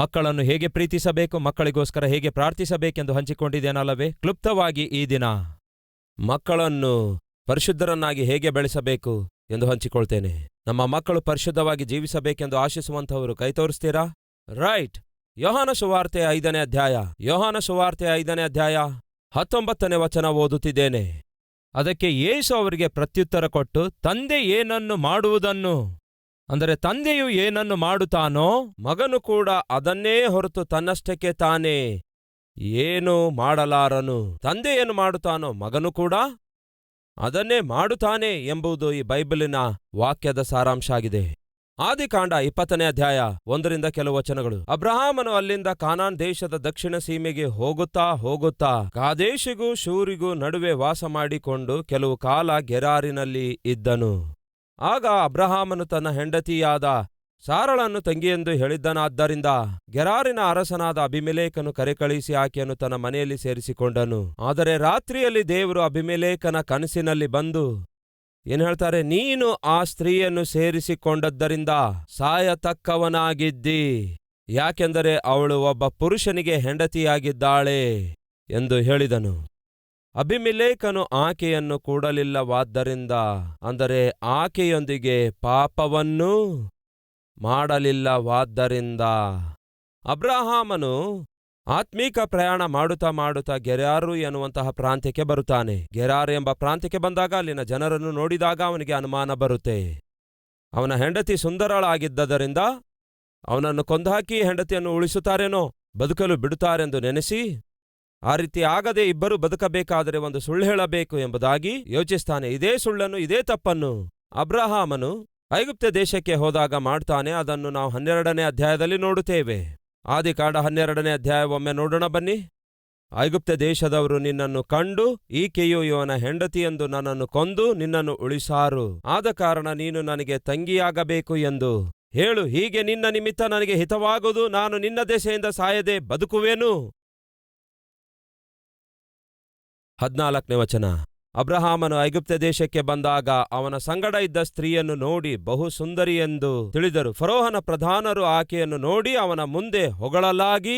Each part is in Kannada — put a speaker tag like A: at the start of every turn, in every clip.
A: ಮಕ್ಕಳನ್ನು ಹೇಗೆ ಪ್ರೀತಿಸಬೇಕು ಮಕ್ಕಳಿಗೋಸ್ಕರ ಹೇಗೆ ಪ್ರಾರ್ಥಿಸಬೇಕೆಂದು ಹಂಚಿಕೊಂಡಿದ್ದೇನಲ್ಲವೇ ಕ್ಲುಪ್ತವಾಗಿ ಈ ದಿನ ಮಕ್ಕಳನ್ನು ಪರಿಶುದ್ಧರನ್ನಾಗಿ ಹೇಗೆ ಬೆಳೆಸಬೇಕು ಎಂದು ಹಂಚಿಕೊಳ್ತೇನೆ ನಮ್ಮ ಮಕ್ಕಳು ಪರಿಶುದ್ಧವಾಗಿ ಜೀವಿಸಬೇಕೆಂದು ಆಶಿಸುವಂಥವರು ಕೈ ತೋರಿಸ್ತೀರಾ ರೈಟ್ ಯೋಹಾನ ಸುವಾರ್ತೆ ಐದನೇ ಅಧ್ಯಾಯ ಯೋಹಾನ ಸುವಾರ್ತೆ ಐದನೇ ಅಧ್ಯಾಯ ಹತ್ತೊಂಬತ್ತನೇ ವಚನ ಓದುತ್ತಿದ್ದೇನೆ ಅದಕ್ಕೆ ಯೇಸು ಅವರಿಗೆ ಪ್ರತ್ಯುತ್ತರ ಕೊಟ್ಟು ತಂದೆ ಏನನ್ನು ಮಾಡುವುದನ್ನು ಅಂದರೆ ತಂದೆಯು ಏನನ್ನು ಮಾಡುತ್ತಾನೋ ಮಗನು ಕೂಡ ಅದನ್ನೇ ಹೊರತು ತನ್ನಷ್ಟಕ್ಕೆ ತಾನೇ ಏನು ಮಾಡಲಾರನು ತಂದೆ ಮಾಡುತ್ತಾನೋ ಮಗನು ಕೂಡ ಅದನ್ನೇ ಮಾಡುತ್ತಾನೆ ಎಂಬುದು ಈ ಬೈಬಲಿನ ವಾಕ್ಯದ ಸಾರಾಂಶ ಆಗಿದೆ ಆದಿಕಾಂಡ ಇಪ್ಪತ್ತನೇ ಅಧ್ಯಾಯ ಒಂದರಿಂದ ಕೆಲವು ವಚನಗಳು ಅಬ್ರಹಾಮನು ಅಲ್ಲಿಂದ ಕಾನಾನ್ ದೇಶದ ದಕ್ಷಿಣ ಸೀಮೆಗೆ ಹೋಗುತ್ತಾ ಹೋಗುತ್ತಾ ಕಾದೇಶಿಗೂ ಶೂರಿಗೂ ನಡುವೆ ವಾಸ ಮಾಡಿಕೊಂಡು ಕೆಲವು ಕಾಲ ಗೆರಾರಿನಲ್ಲಿ ಇದ್ದನು ಆಗ ಅಬ್ರಹಾಮನು ತನ್ನ ಹೆಂಡತಿಯಾದ ಸಾರಳನ್ನು ತಂಗಿಯೆಂದು ಹೇಳಿದ್ದನಾದ್ದರಿಂದ ಗೆರಾರಿನ ಅರಸನಾದ ಅಭಿಮಿಲೇಕನು ಕರೆಕಳಿಸಿ ಆಕೆಯನ್ನು ತನ್ನ ಮನೆಯಲ್ಲಿ ಸೇರಿಸಿಕೊಂಡನು ಆದರೆ ರಾತ್ರಿಯಲ್ಲಿ ದೇವರು ಅಭಿಮಿಲೇಕನ ಕನಸಿನಲ್ಲಿ ಬಂದು ಏನ್ ಹೇಳ್ತಾರೆ ನೀನು ಆ ಸ್ತ್ರೀಯನ್ನು ಸೇರಿಸಿಕೊಂಡದ್ದರಿಂದ ಸಾಯತಕ್ಕವನಾಗಿದ್ದೀ ಯಾಕೆಂದರೆ ಅವಳು ಒಬ್ಬ ಪುರುಷನಿಗೆ ಹೆಂಡತಿಯಾಗಿದ್ದಾಳೆ ಎಂದು ಹೇಳಿದನು ಅಭಿಮಿಲೇಖನು ಆಕೆಯನ್ನು ಕೂಡಲಿಲ್ಲವಾದ್ದರಿಂದ ಅಂದರೆ ಆಕೆಯೊಂದಿಗೆ ಪಾಪವನ್ನೂ ಮಾಡಲಿಲ್ಲವಾದ್ದರಿಂದ ಅಬ್ರಹಾಮನು ಆತ್ಮೀಕ ಪ್ರಯಾಣ ಮಾಡುತ್ತಾ ಮಾಡುತ್ತಾ ಗೆರಾರು ಎನ್ನುವಂತಹ ಪ್ರಾಂತ್ಯಕ್ಕೆ ಬರುತ್ತಾನೆ ಗೆರಾರು ಎಂಬ ಪ್ರಾಂತ್ಯಕ್ಕೆ ಬಂದಾಗ ಅಲ್ಲಿನ ಜನರನ್ನು ನೋಡಿದಾಗ ಅವನಿಗೆ ಅನುಮಾನ ಬರುತ್ತೆ ಅವನ ಹೆಂಡತಿ ಸುಂದರಳಾಗಿದ್ದರಿಂದ ಅವನನ್ನು ಕೊಂದಾಕಿ ಹೆಂಡತಿಯನ್ನು ಉಳಿಸುತ್ತಾರೇನೋ ಬದುಕಲು ಬಿಡುತ್ತಾರೆಂದು ನೆನೆಸಿ ಆ ರೀತಿ ಆಗದೆ ಇಬ್ಬರು ಬದುಕಬೇಕಾದರೆ ಒಂದು ಸುಳ್ಳು ಹೇಳಬೇಕು ಎಂಬುದಾಗಿ ಯೋಚಿಸ್ತಾನೆ ಇದೇ ಸುಳ್ಳನ್ನು ಇದೇ ತಪ್ಪನ್ನು ಅಬ್ರಹಾಮನು ಐಗುಪ್ತ ದೇಶಕ್ಕೆ ಹೋದಾಗ ಮಾಡ್ತಾನೆ ಅದನ್ನು ನಾವು ಹನ್ನೆರಡನೇ ಅಧ್ಯಾಯದಲ್ಲಿ ನೋಡುತ್ತೇವೆ ಆದಿಕಾಂಡ ಹನ್ನೆರಡನೇ ಅಧ್ಯಾಯವೊಮ್ಮೆ ನೋಡೋಣ ಬನ್ನಿ ಐಗುಪ್ತ ದೇಶದವರು ನಿನ್ನನ್ನು ಕಂಡು ಈಕೆಯು ಇವನ ಹೆಂಡತಿಯೆಂದು ನನ್ನನ್ನು ಕೊಂದು ನಿನ್ನನ್ನು ಉಳಿಸಾರು ಆದ ಕಾರಣ ನೀನು ನನಗೆ ತಂಗಿಯಾಗಬೇಕು ಎಂದು ಹೇಳು ಹೀಗೆ ನಿನ್ನ ನಿಮಿತ್ತ ನನಗೆ ಹಿತವಾಗುವುದು ನಾನು ನಿನ್ನ ದೆಸೆಯಿಂದ ಸಾಯದೆ ಬದುಕುವೆನು ಹದ್ನಾಲ್ಕನೇ ವಚನ ಅಬ್ರಹಾಮನು ಐಗುಪ್ತ ದೇಶಕ್ಕೆ ಬಂದಾಗ ಅವನ ಸಂಗಡ ಇದ್ದ ಸ್ತ್ರೀಯನ್ನು ನೋಡಿ ಬಹು ಸುಂದರಿ ಎಂದು ತಿಳಿದರು ಫರೋಹನ ಪ್ರಧಾನರು ಆಕೆಯನ್ನು ನೋಡಿ ಅವನ ಮುಂದೆ ಹೊಗಳಲಾಗಿ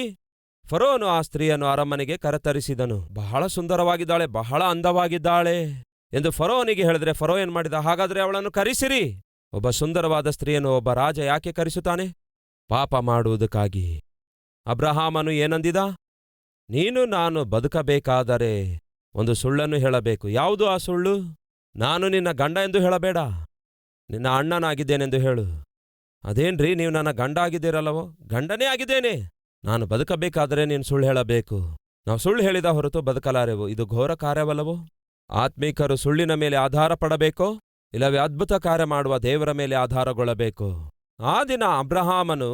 A: ಫರೋನು ಆ ಸ್ತ್ರೀಯನ್ನು ಅರಮನೆಗೆ ಕರೆತರಿಸಿದನು ಬಹಳ ಸುಂದರವಾಗಿದ್ದಾಳೆ ಬಹಳ ಅಂದವಾಗಿದ್ದಾಳೆ ಎಂದು ಫರೋನಿಗೆ ಹೇಳಿದ್ರೆ ಫರೋ ಏನ್ ಮಾಡಿದ ಹಾಗಾದರೆ ಅವಳನ್ನು ಕರಿಸಿರಿ ಒಬ್ಬ ಸುಂದರವಾದ ಸ್ತ್ರೀಯನ್ನು ಒಬ್ಬ ರಾಜ ಯಾಕೆ ಕರಿಸುತ್ತಾನೆ ಪಾಪ ಮಾಡುವುದಕ್ಕಾಗಿ ಅಬ್ರಹಾಮನು ಏನಂದಿದ ನೀನು ನಾನು ಬದುಕಬೇಕಾದರೆ ಒಂದು ಸುಳ್ಳನ್ನು ಹೇಳಬೇಕು ಯಾವುದು ಆ ಸುಳ್ಳು ನಾನು ನಿನ್ನ ಗಂಡ ಎಂದು ಹೇಳಬೇಡ ನಿನ್ನ ಅಣ್ಣನಾಗಿದ್ದೇನೆಂದು ಹೇಳು ಅದೇನ್ರಿ ನೀವು ನನ್ನ ಗಂಡ ಆಗಿದ್ದೀರಲ್ಲವೋ ಗಂಡನೇ ಆಗಿದ್ದೇನೆ ನಾನು ಬದುಕಬೇಕಾದರೆ ನೀನು ಸುಳ್ಳು ಹೇಳಬೇಕು ನಾವು ಸುಳ್ಳು ಹೇಳಿದ ಹೊರತು ಬದುಕಲಾರೆವು ಇದು ಘೋರ ಕಾರ್ಯವಲ್ಲವೋ ಆತ್ಮೀಕರು ಸುಳ್ಳಿನ ಮೇಲೆ ಆಧಾರ ಪಡಬೇಕೋ ಇಲ್ಲವೇ ಅದ್ಭುತ ಕಾರ್ಯ ಮಾಡುವ ದೇವರ ಮೇಲೆ ಆಧಾರಗೊಳ್ಳಬೇಕು ಆ ದಿನ ಅಬ್ರಹಾಮನು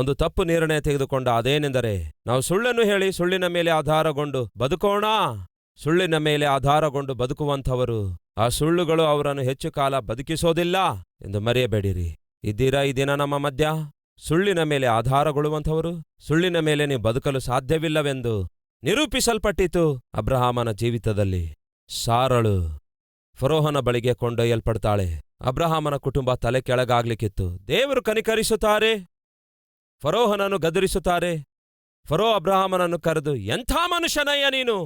A: ಒಂದು ತಪ್ಪು ನಿರ್ಣಯ ತೆಗೆದುಕೊಂಡ ಅದೇನೆಂದರೆ ನಾವು ಸುಳ್ಳನ್ನು ಹೇಳಿ ಸುಳ್ಳಿನ ಮೇಲೆ ಆಧಾರಗೊಂಡು ಬದುಕೋಣ ಸುಳ್ಳಿನ ಮೇಲೆ ಆಧಾರಗೊಂಡು ಬದುಕುವಂಥವರು ಆ ಸುಳ್ಳುಗಳು ಅವರನ್ನು ಹೆಚ್ಚು ಕಾಲ ಬದುಕಿಸೋದಿಲ್ಲ ಎಂದು ಮರೆಯಬೇಡಿರಿ ಇದ್ದೀರಾ ಈ ದಿನ ನಮ್ಮ ಮಧ್ಯ ಸುಳ್ಳಿನ ಮೇಲೆ ಆಧಾರಗೊಳ್ಳುವಂಥವರು ಸುಳ್ಳಿನ ಮೇಲೆ ನೀವು ಬದುಕಲು ಸಾಧ್ಯವಿಲ್ಲವೆಂದು ನಿರೂಪಿಸಲ್ಪಟ್ಟಿತು ಅಬ್ರಹಾಮನ ಜೀವಿತದಲ್ಲಿ ಸಾರಳು ಫರೋಹನ ಬಳಿಗೆ ಕೊಂಡೊಯ್ಯಲ್ಪಡ್ತಾಳೆ ಅಬ್ರಹಾಮನ ಕುಟುಂಬ ತಲೆ ಕೆಳಗಾಗ್ಲಿಕ್ಕಿತ್ತು ದೇವರು ಕನಿಕರಿಸುತ್ತಾರೆ ಫರೋಹನನ್ನು ಗದರಿಸುತ್ತಾರೆ ಫರೋ ಅಬ್ರಹಾಮನನ್ನು ಕರೆದು ಎಂಥ ಮನುಷ್ಯನಯ್ಯ ನೀನು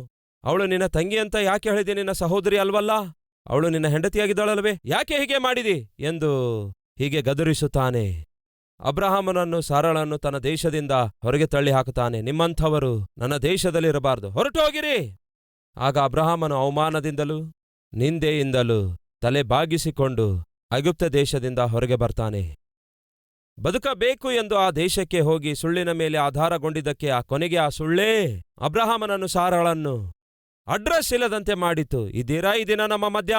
A: ಅವಳು ನಿನ್ನ ತಂಗಿ ಅಂತ ಯಾಕೆ ಹೇಳಿದೆ ನಿನ್ನ ಸಹೋದರಿ ಅಲ್ವಲ್ಲ ಅವಳು ನಿನ್ನ ಹೆಂಡತಿಯಾಗಿದ್ದಾಳಲ್ವೇ ಯಾಕೆ ಹೀಗೆ ಮಾಡಿದಿ ಎಂದು ಹೀಗೆ ಗದುರಿಸುತ್ತಾನೆ ಅಬ್ರಹಾಮನನ್ನು ಸಾರಳನ್ನು ತನ್ನ ದೇಶದಿಂದ ಹೊರಗೆ ತಳ್ಳಿ ಹಾಕುತ್ತಾನೆ ನಿಮ್ಮಂಥವರು ನನ್ನ ದೇಶದಲ್ಲಿರಬಾರದು ಹೊರಟು ಹೋಗಿರಿ ಆಗ ಅಬ್ರಹಾಮನು ಅವಮಾನದಿಂದಲೂ ನಿಂದೆಯಿಂದಲೂ ತಲೆ ಬಾಗಿಸಿಕೊಂಡು ಅಗುಪ್ತ ದೇಶದಿಂದ ಹೊರಗೆ ಬರ್ತಾನೆ ಬದುಕಬೇಕು ಎಂದು ಆ ದೇಶಕ್ಕೆ ಹೋಗಿ ಸುಳ್ಳಿನ ಮೇಲೆ ಆಧಾರಗೊಂಡಿದ್ದಕ್ಕೆ ಆ ಕೊನೆಗೆ ಆ ಸುಳ್ಳೇ ಅಬ್ರಹಾಮನನ್ನು ಸಾರಳನ್ನು ಅಡ್ರೆಸ್ ಇಲ್ಲದಂತೆ ಮಾಡಿತು ಇದ್ದೀರಾ ಈ ದಿನ ನಮ್ಮ ಮಧ್ಯ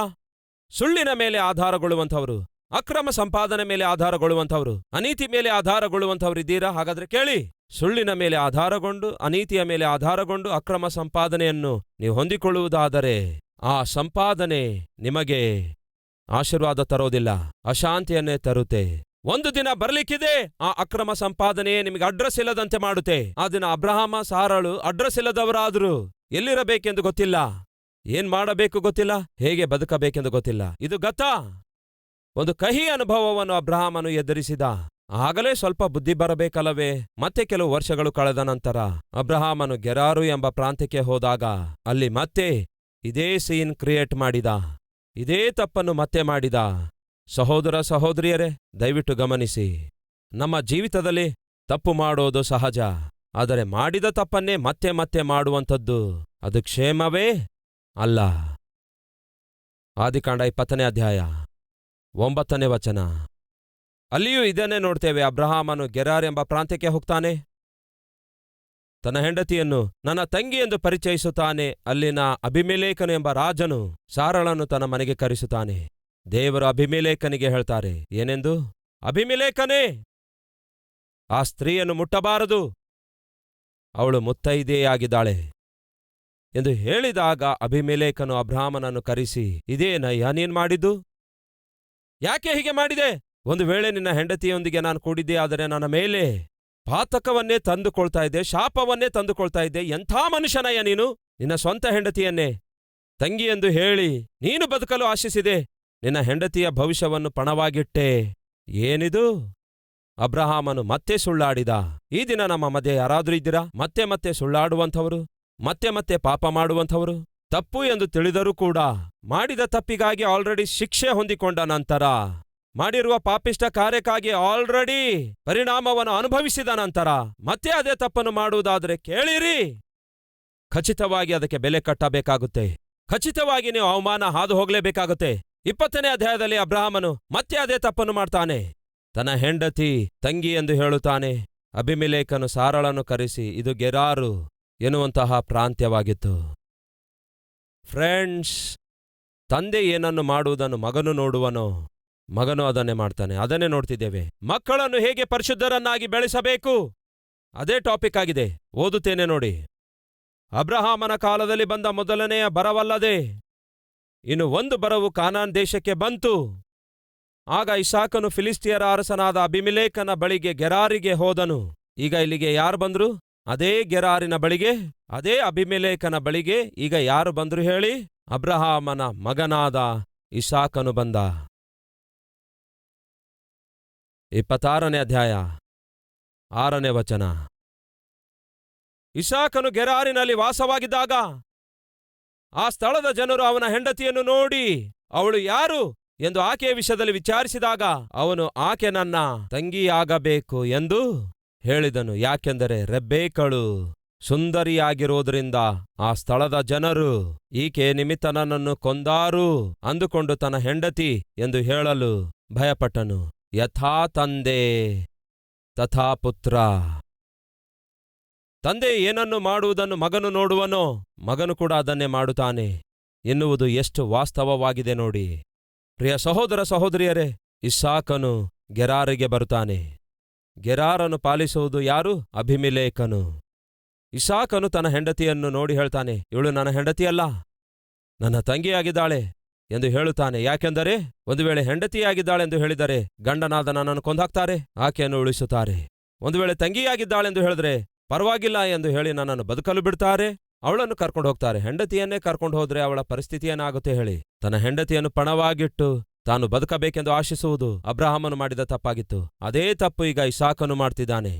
A: ಸುಳ್ಳಿನ ಮೇಲೆ ಆಧಾರಗೊಳ್ಳುವಂಥವ್ರು ಅಕ್ರಮ ಸಂಪಾದನೆ ಮೇಲೆ ಆಧಾರಗೊಳ್ಳುವಂಥವ್ರು ಅನೀತಿ ಮೇಲೆ ಆಧಾರಗೊಳ್ಳುವಂಥವ್ರು ಇದ್ದೀರಾ ಹಾಗಾದ್ರೆ ಕೇಳಿ ಸುಳ್ಳಿನ ಮೇಲೆ ಆಧಾರಗೊಂಡು ಅನೀತಿಯ ಮೇಲೆ ಆಧಾರಗೊಂಡು ಅಕ್ರಮ ಸಂಪಾದನೆಯನ್ನು ನೀವು ಹೊಂದಿಕೊಳ್ಳುವುದಾದರೆ ಆ ಸಂಪಾದನೆ ನಿಮಗೆ ಆಶೀರ್ವಾದ ತರೋದಿಲ್ಲ ಅಶಾಂತಿಯನ್ನೇ ತರುತ್ತೆ ಒಂದು ದಿನ ಬರ್ಲಿಕ್ಕಿದೆ ಆ ಅಕ್ರಮ ಸಂಪಾದನೆಯೇ ನಿಮಗೆ ಅಡ್ರೆಸ್ ಇಲ್ಲದಂತೆ ಮಾಡುತ್ತೆ ಆ ದಿನ ಅಬ್ರಹಾಮ ಸಾರಳು ಅಡ್ರೆಸ್ ಇಲ್ಲದವರಾದ್ರು ಎಲ್ಲಿರಬೇಕೆಂದು ಗೊತ್ತಿಲ್ಲ ಏನ್ ಮಾಡಬೇಕು ಗೊತ್ತಿಲ್ಲ ಹೇಗೆ ಬದುಕಬೇಕೆಂದು ಗೊತ್ತಿಲ್ಲ ಇದು ಗತ ಒಂದು ಕಹಿ ಅನುಭವವನ್ನು ಅಬ್ರಹಾಮನು ಎದುರಿಸಿದ ಆಗಲೇ ಸ್ವಲ್ಪ ಬುದ್ಧಿ ಬರಬೇಕಲ್ಲವೇ ಮತ್ತೆ ಕೆಲವು ವರ್ಷಗಳು ಕಳೆದ ನಂತರ ಅಬ್ರಹಾಮನು ಗೆರಾರು ಎಂಬ ಪ್ರಾಂತ್ಯಕ್ಕೆ ಹೋದಾಗ ಅಲ್ಲಿ ಮತ್ತೆ ಇದೇ ಸೀನ್ ಕ್ರಿಯೇಟ್ ಮಾಡಿದ ಇದೇ ತಪ್ಪನ್ನು ಮತ್ತೆ ಮಾಡಿದ ಸಹೋದರ ಸಹೋದರಿಯರೇ ದಯವಿಟ್ಟು ಗಮನಿಸಿ ನಮ್ಮ ಜೀವಿತದಲ್ಲಿ ತಪ್ಪು ಮಾಡೋದು ಸಹಜ ಆದರೆ ಮಾಡಿದ ತಪ್ಪನ್ನೇ ಮತ್ತೆ ಮತ್ತೆ ಮಾಡುವಂಥದ್ದು ಅದು ಕ್ಷೇಮವೇ ಅಲ್ಲ ಆದಿಕಾಂಡ ಇಪ್ಪತ್ತನೇ ಅಧ್ಯಾಯ ಒಂಬತ್ತನೇ ವಚನ ಅಲ್ಲಿಯೂ ಇದನ್ನೇ ನೋಡ್ತೇವೆ ಅಬ್ರಹಾಮನು ಗೆರಾರ್ ಎಂಬ ಪ್ರಾಂತ್ಯಕ್ಕೆ ಹೋಗ್ತಾನೆ ತನ್ನ ಹೆಂಡತಿಯನ್ನು ನನ್ನ ತಂಗಿ ಎಂದು ಪರಿಚಯಿಸುತ್ತಾನೆ ಅಲ್ಲಿನ ಅಭಿಮೇಲೇಖನು ಎಂಬ ರಾಜನು ಸಾರಳನ್ನು ತನ್ನ ಮನೆಗೆ ಕರೆಸುತ್ತಾನೆ ದೇವರು ಅಭಿಮೇಲೇಖನಿಗೆ ಹೇಳ್ತಾರೆ ಏನೆಂದು ಅಭಿಮಿಲೇಖನೇ ಆ ಸ್ತ್ರೀಯನ್ನು ಮುಟ್ಟಬಾರದು ಅವಳು ಮುತ್ತೈದೆಯಾಗಿದ್ದಾಳೆ ಎಂದು ಹೇಳಿದಾಗ ಅಭಿಮೇಲೇಖನು ಅಬ್ರಾಹ್ಮನನ್ನು ಕರೆಸಿ ಇದೇನಯ್ಯ ನೀನ್ ಮಾಡಿದ್ದು ಯಾಕೆ ಹೀಗೆ ಮಾಡಿದೆ ಒಂದು ವೇಳೆ ನಿನ್ನ ಹೆಂಡತಿಯೊಂದಿಗೆ ನಾನು ಕೂಡಿದ್ದೆ ಆದರೆ ನನ್ನ ಮೇಲೆ ಪಾತಕವನ್ನೇ ತಂದುಕೊಳ್ತಾ ಇದ್ದೆ ಶಾಪವನ್ನೇ ತಂದುಕೊಳ್ತಾ ಇದ್ದೆ ಎಂಥ ಮನುಷ್ಯನಯ್ಯ ನೀನು ನಿನ್ನ ಸ್ವಂತ ಹೆಂಡತಿಯನ್ನೇ ತಂಗಿ ಎಂದು ಹೇಳಿ ನೀನು ಬದುಕಲು ಆಶಿಸಿದೆ ನಿನ್ನ ಹೆಂಡತಿಯ ಭವಿಷ್ಯವನ್ನು ಪಣವಾಗಿಟ್ಟೆ ಏನಿದು ಅಬ್ರಹಾಮನು ಮತ್ತೆ ಸುಳ್ಳಾಡಿದ ಈ ದಿನ ನಮ್ಮ ಮಧ್ಯೆ ಯಾರಾದ್ರೂ ಇದ್ದೀರಾ ಮತ್ತೆ ಮತ್ತೆ ಸುಳ್ಳಾಡುವಂಥವರು ಮತ್ತೆ ಮತ್ತೆ ಪಾಪ ಮಾಡುವಂಥವರು ತಪ್ಪು ಎಂದು ತಿಳಿದರೂ ಕೂಡ ಮಾಡಿದ ತಪ್ಪಿಗಾಗಿ ಆಲ್ರೆಡಿ ಶಿಕ್ಷೆ ಹೊಂದಿಕೊಂಡ ನಂತರ ಮಾಡಿರುವ ಪಾಪಿಷ್ಟ ಕಾರ್ಯಕ್ಕಾಗಿ ಆಲ್ರೆಡಿ ಪರಿಣಾಮವನ್ನು ಅನುಭವಿಸಿದ ನಂತರ ಮತ್ತೆ ಅದೇ ತಪ್ಪನ್ನು ಮಾಡುವುದಾದರೆ ಕೇಳಿರಿ ಖಚಿತವಾಗಿ ಅದಕ್ಕೆ ಬೆಲೆ ಕಟ್ಟಬೇಕಾಗುತ್ತೆ ಖಚಿತವಾಗಿ ನೀವು ಅವಮಾನ ಹಾದು ಹೋಗಲೇಬೇಕಾಗುತ್ತೆ ಇಪ್ಪತ್ತನೇ ಅಧ್ಯಾಯದಲ್ಲಿ ಅಬ್ರಹಾಮನು ಮತ್ತೆ ಅದೇ ತಪ್ಪನ್ನು ಮಾಡ್ತಾನೆ ತನ್ನ ಹೆಂಡತಿ ತಂಗಿ ಎಂದು ಹೇಳುತ್ತಾನೆ ಅಭಿಮಿಲೇಖನು ಸಾರಳನ್ನು ಕರೆಸಿ ಇದು ಗೆರಾರು ಎನ್ನುವಂತಹ ಪ್ರಾಂತ್ಯವಾಗಿತ್ತು ಫ್ರೆಂಡ್ಸ್ ತಂದೆ ಏನನ್ನು ಮಾಡುವುದನ್ನು ಮಗನು ನೋಡುವನೋ ಮಗನು ಅದನ್ನೇ ಮಾಡ್ತಾನೆ ಅದನ್ನೇ ನೋಡ್ತಿದ್ದೇವೆ ಮಕ್ಕಳನ್ನು ಹೇಗೆ ಪರಿಶುದ್ಧರನ್ನಾಗಿ ಬೆಳೆಸಬೇಕು ಅದೇ ಟಾಪಿಕ್ ಆಗಿದೆ ಓದುತ್ತೇನೆ ನೋಡಿ ಅಬ್ರಹಾಮನ ಕಾಲದಲ್ಲಿ ಬಂದ ಮೊದಲನೆಯ ಬರವಲ್ಲದೆ ಇನ್ನು ಒಂದು ಬರವು ಕಾನಾನ್ ದೇಶಕ್ಕೆ ಬಂತು ಆಗ ಇಸಾಕನು ಫಿಲಿಸ್ತೀಯರ ಅರಸನಾದ ಅಭಿಮಿಲೇಖನ ಬಳಿಗೆ ಗೆರಾರಿಗೆ ಹೋದನು ಈಗ ಇಲ್ಲಿಗೆ ಯಾರು ಬಂದ್ರು ಅದೇ ಗೆರಾರಿನ ಬಳಿಗೆ ಅದೇ ಅಭಿಮಿಲೇಖನ ಬಳಿಗೆ ಈಗ ಯಾರು ಬಂದ್ರು ಹೇಳಿ ಅಬ್ರಹಾಮನ ಮಗನಾದ ಇಸಾಕನು ಬಂದ ಇಪ್ಪತ್ತಾರನೇ ಅಧ್ಯಾಯ ಆರನೇ ವಚನ ಇಸಾಕನು ಗೆರಾರಿನಲ್ಲಿ ವಾಸವಾಗಿದ್ದಾಗ ಆ ಸ್ಥಳದ ಜನರು ಅವನ ಹೆಂಡತಿಯನ್ನು ನೋಡಿ ಅವಳು ಯಾರು ಎಂದು ಆಕೆಯ ವಿಷಯದಲ್ಲಿ ವಿಚಾರಿಸಿದಾಗ ಅವನು ಆಕೆ ನನ್ನ ತಂಗಿಯಾಗಬೇಕು ಎಂದು ಹೇಳಿದನು ಯಾಕೆಂದರೆ ರೆಬ್ಬೇಕಳು ಸುಂದರಿಯಾಗಿರುವುದರಿಂದ ಆ ಸ್ಥಳದ ಜನರು ಈಕೆ ನಿಮಿತ್ತ ನನ್ನನ್ನು ಕೊಂದಾರು ಅಂದುಕೊಂಡು ತನ್ನ ಹೆಂಡತಿ ಎಂದು ಹೇಳಲು ಭಯಪಟ್ಟನು ಯಥಾ ತಂದೆ ತಥಾ ಪುತ್ರ ತಂದೆ ಏನನ್ನು ಮಾಡುವುದನ್ನು ಮಗನು ನೋಡುವನೋ ಮಗನು ಕೂಡ ಅದನ್ನೇ ಮಾಡುತ್ತಾನೆ ಎನ್ನುವುದು ಎಷ್ಟು ವಾಸ್ತವವಾಗಿದೆ ನೋಡಿ ಪ್ರಿಯ ಸಹೋದರ ಸಹೋದರಿಯರೇ ಇಸ್ಸಾಕನು ಗೆರಾರಿಗೆ ಬರುತ್ತಾನೆ ಗೆರಾರನ್ನು ಪಾಲಿಸುವುದು ಯಾರು ಅಭಿಮಿಲೇಖನು ಇಸಾಕನು ತನ್ನ ಹೆಂಡತಿಯನ್ನು ನೋಡಿ ಹೇಳ್ತಾನೆ ಇವಳು ನನ್ನ ಹೆಂಡತಿಯಲ್ಲ ನನ್ನ ತಂಗಿಯಾಗಿದ್ದಾಳೆ ಎಂದು ಹೇಳುತ್ತಾನೆ ಯಾಕೆಂದರೆ ಒಂದು ವೇಳೆ ಹೆಂಡತಿಯಾಗಿದ್ದಾಳೆಂದು ಹೇಳಿದರೆ ಗಂಡನಾದ ನನ್ನನ್ನು ಕೊಂದಾಕ್ತಾರೆ ಆಕೆಯನ್ನು ಉಳಿಸುತ್ತಾರೆ ಒಂದು ವೇಳೆ ತಂಗಿಯಾಗಿದ್ದಾಳೆಂದು ಹೇಳಿದ್ರೆ ಪರವಾಗಿಲ್ಲ ಎಂದು ಹೇಳಿ ನನ್ನನ್ನು ಬದುಕಲು ಬಿಡ್ತಾರೆ ಅವಳನ್ನು ಕರ್ಕೊಂಡು ಹೋಗ್ತಾರೆ ಹೆಂಡತಿಯನ್ನೇ ಕರ್ಕೊಂಡು ಹೋದ್ರೆ ಅವಳ ಪರಿಸ್ಥಿತಿಯೇನಾಗುತ್ತೆ ಹೇಳಿ ತನ್ನ ಹೆಂಡತಿಯನ್ನು ಪಣವಾಗಿಟ್ಟು ತಾನು ಬದುಕಬೇಕೆಂದು ಆಶಿಸುವುದು ಅಬ್ರಹಾಮನು ಮಾಡಿದ ತಪ್ಪಾಗಿತ್ತು ಅದೇ ತಪ್ಪು ಈಗ ಇಸಾಕನು ಮಾಡ್ತಿದ್ದಾನೆ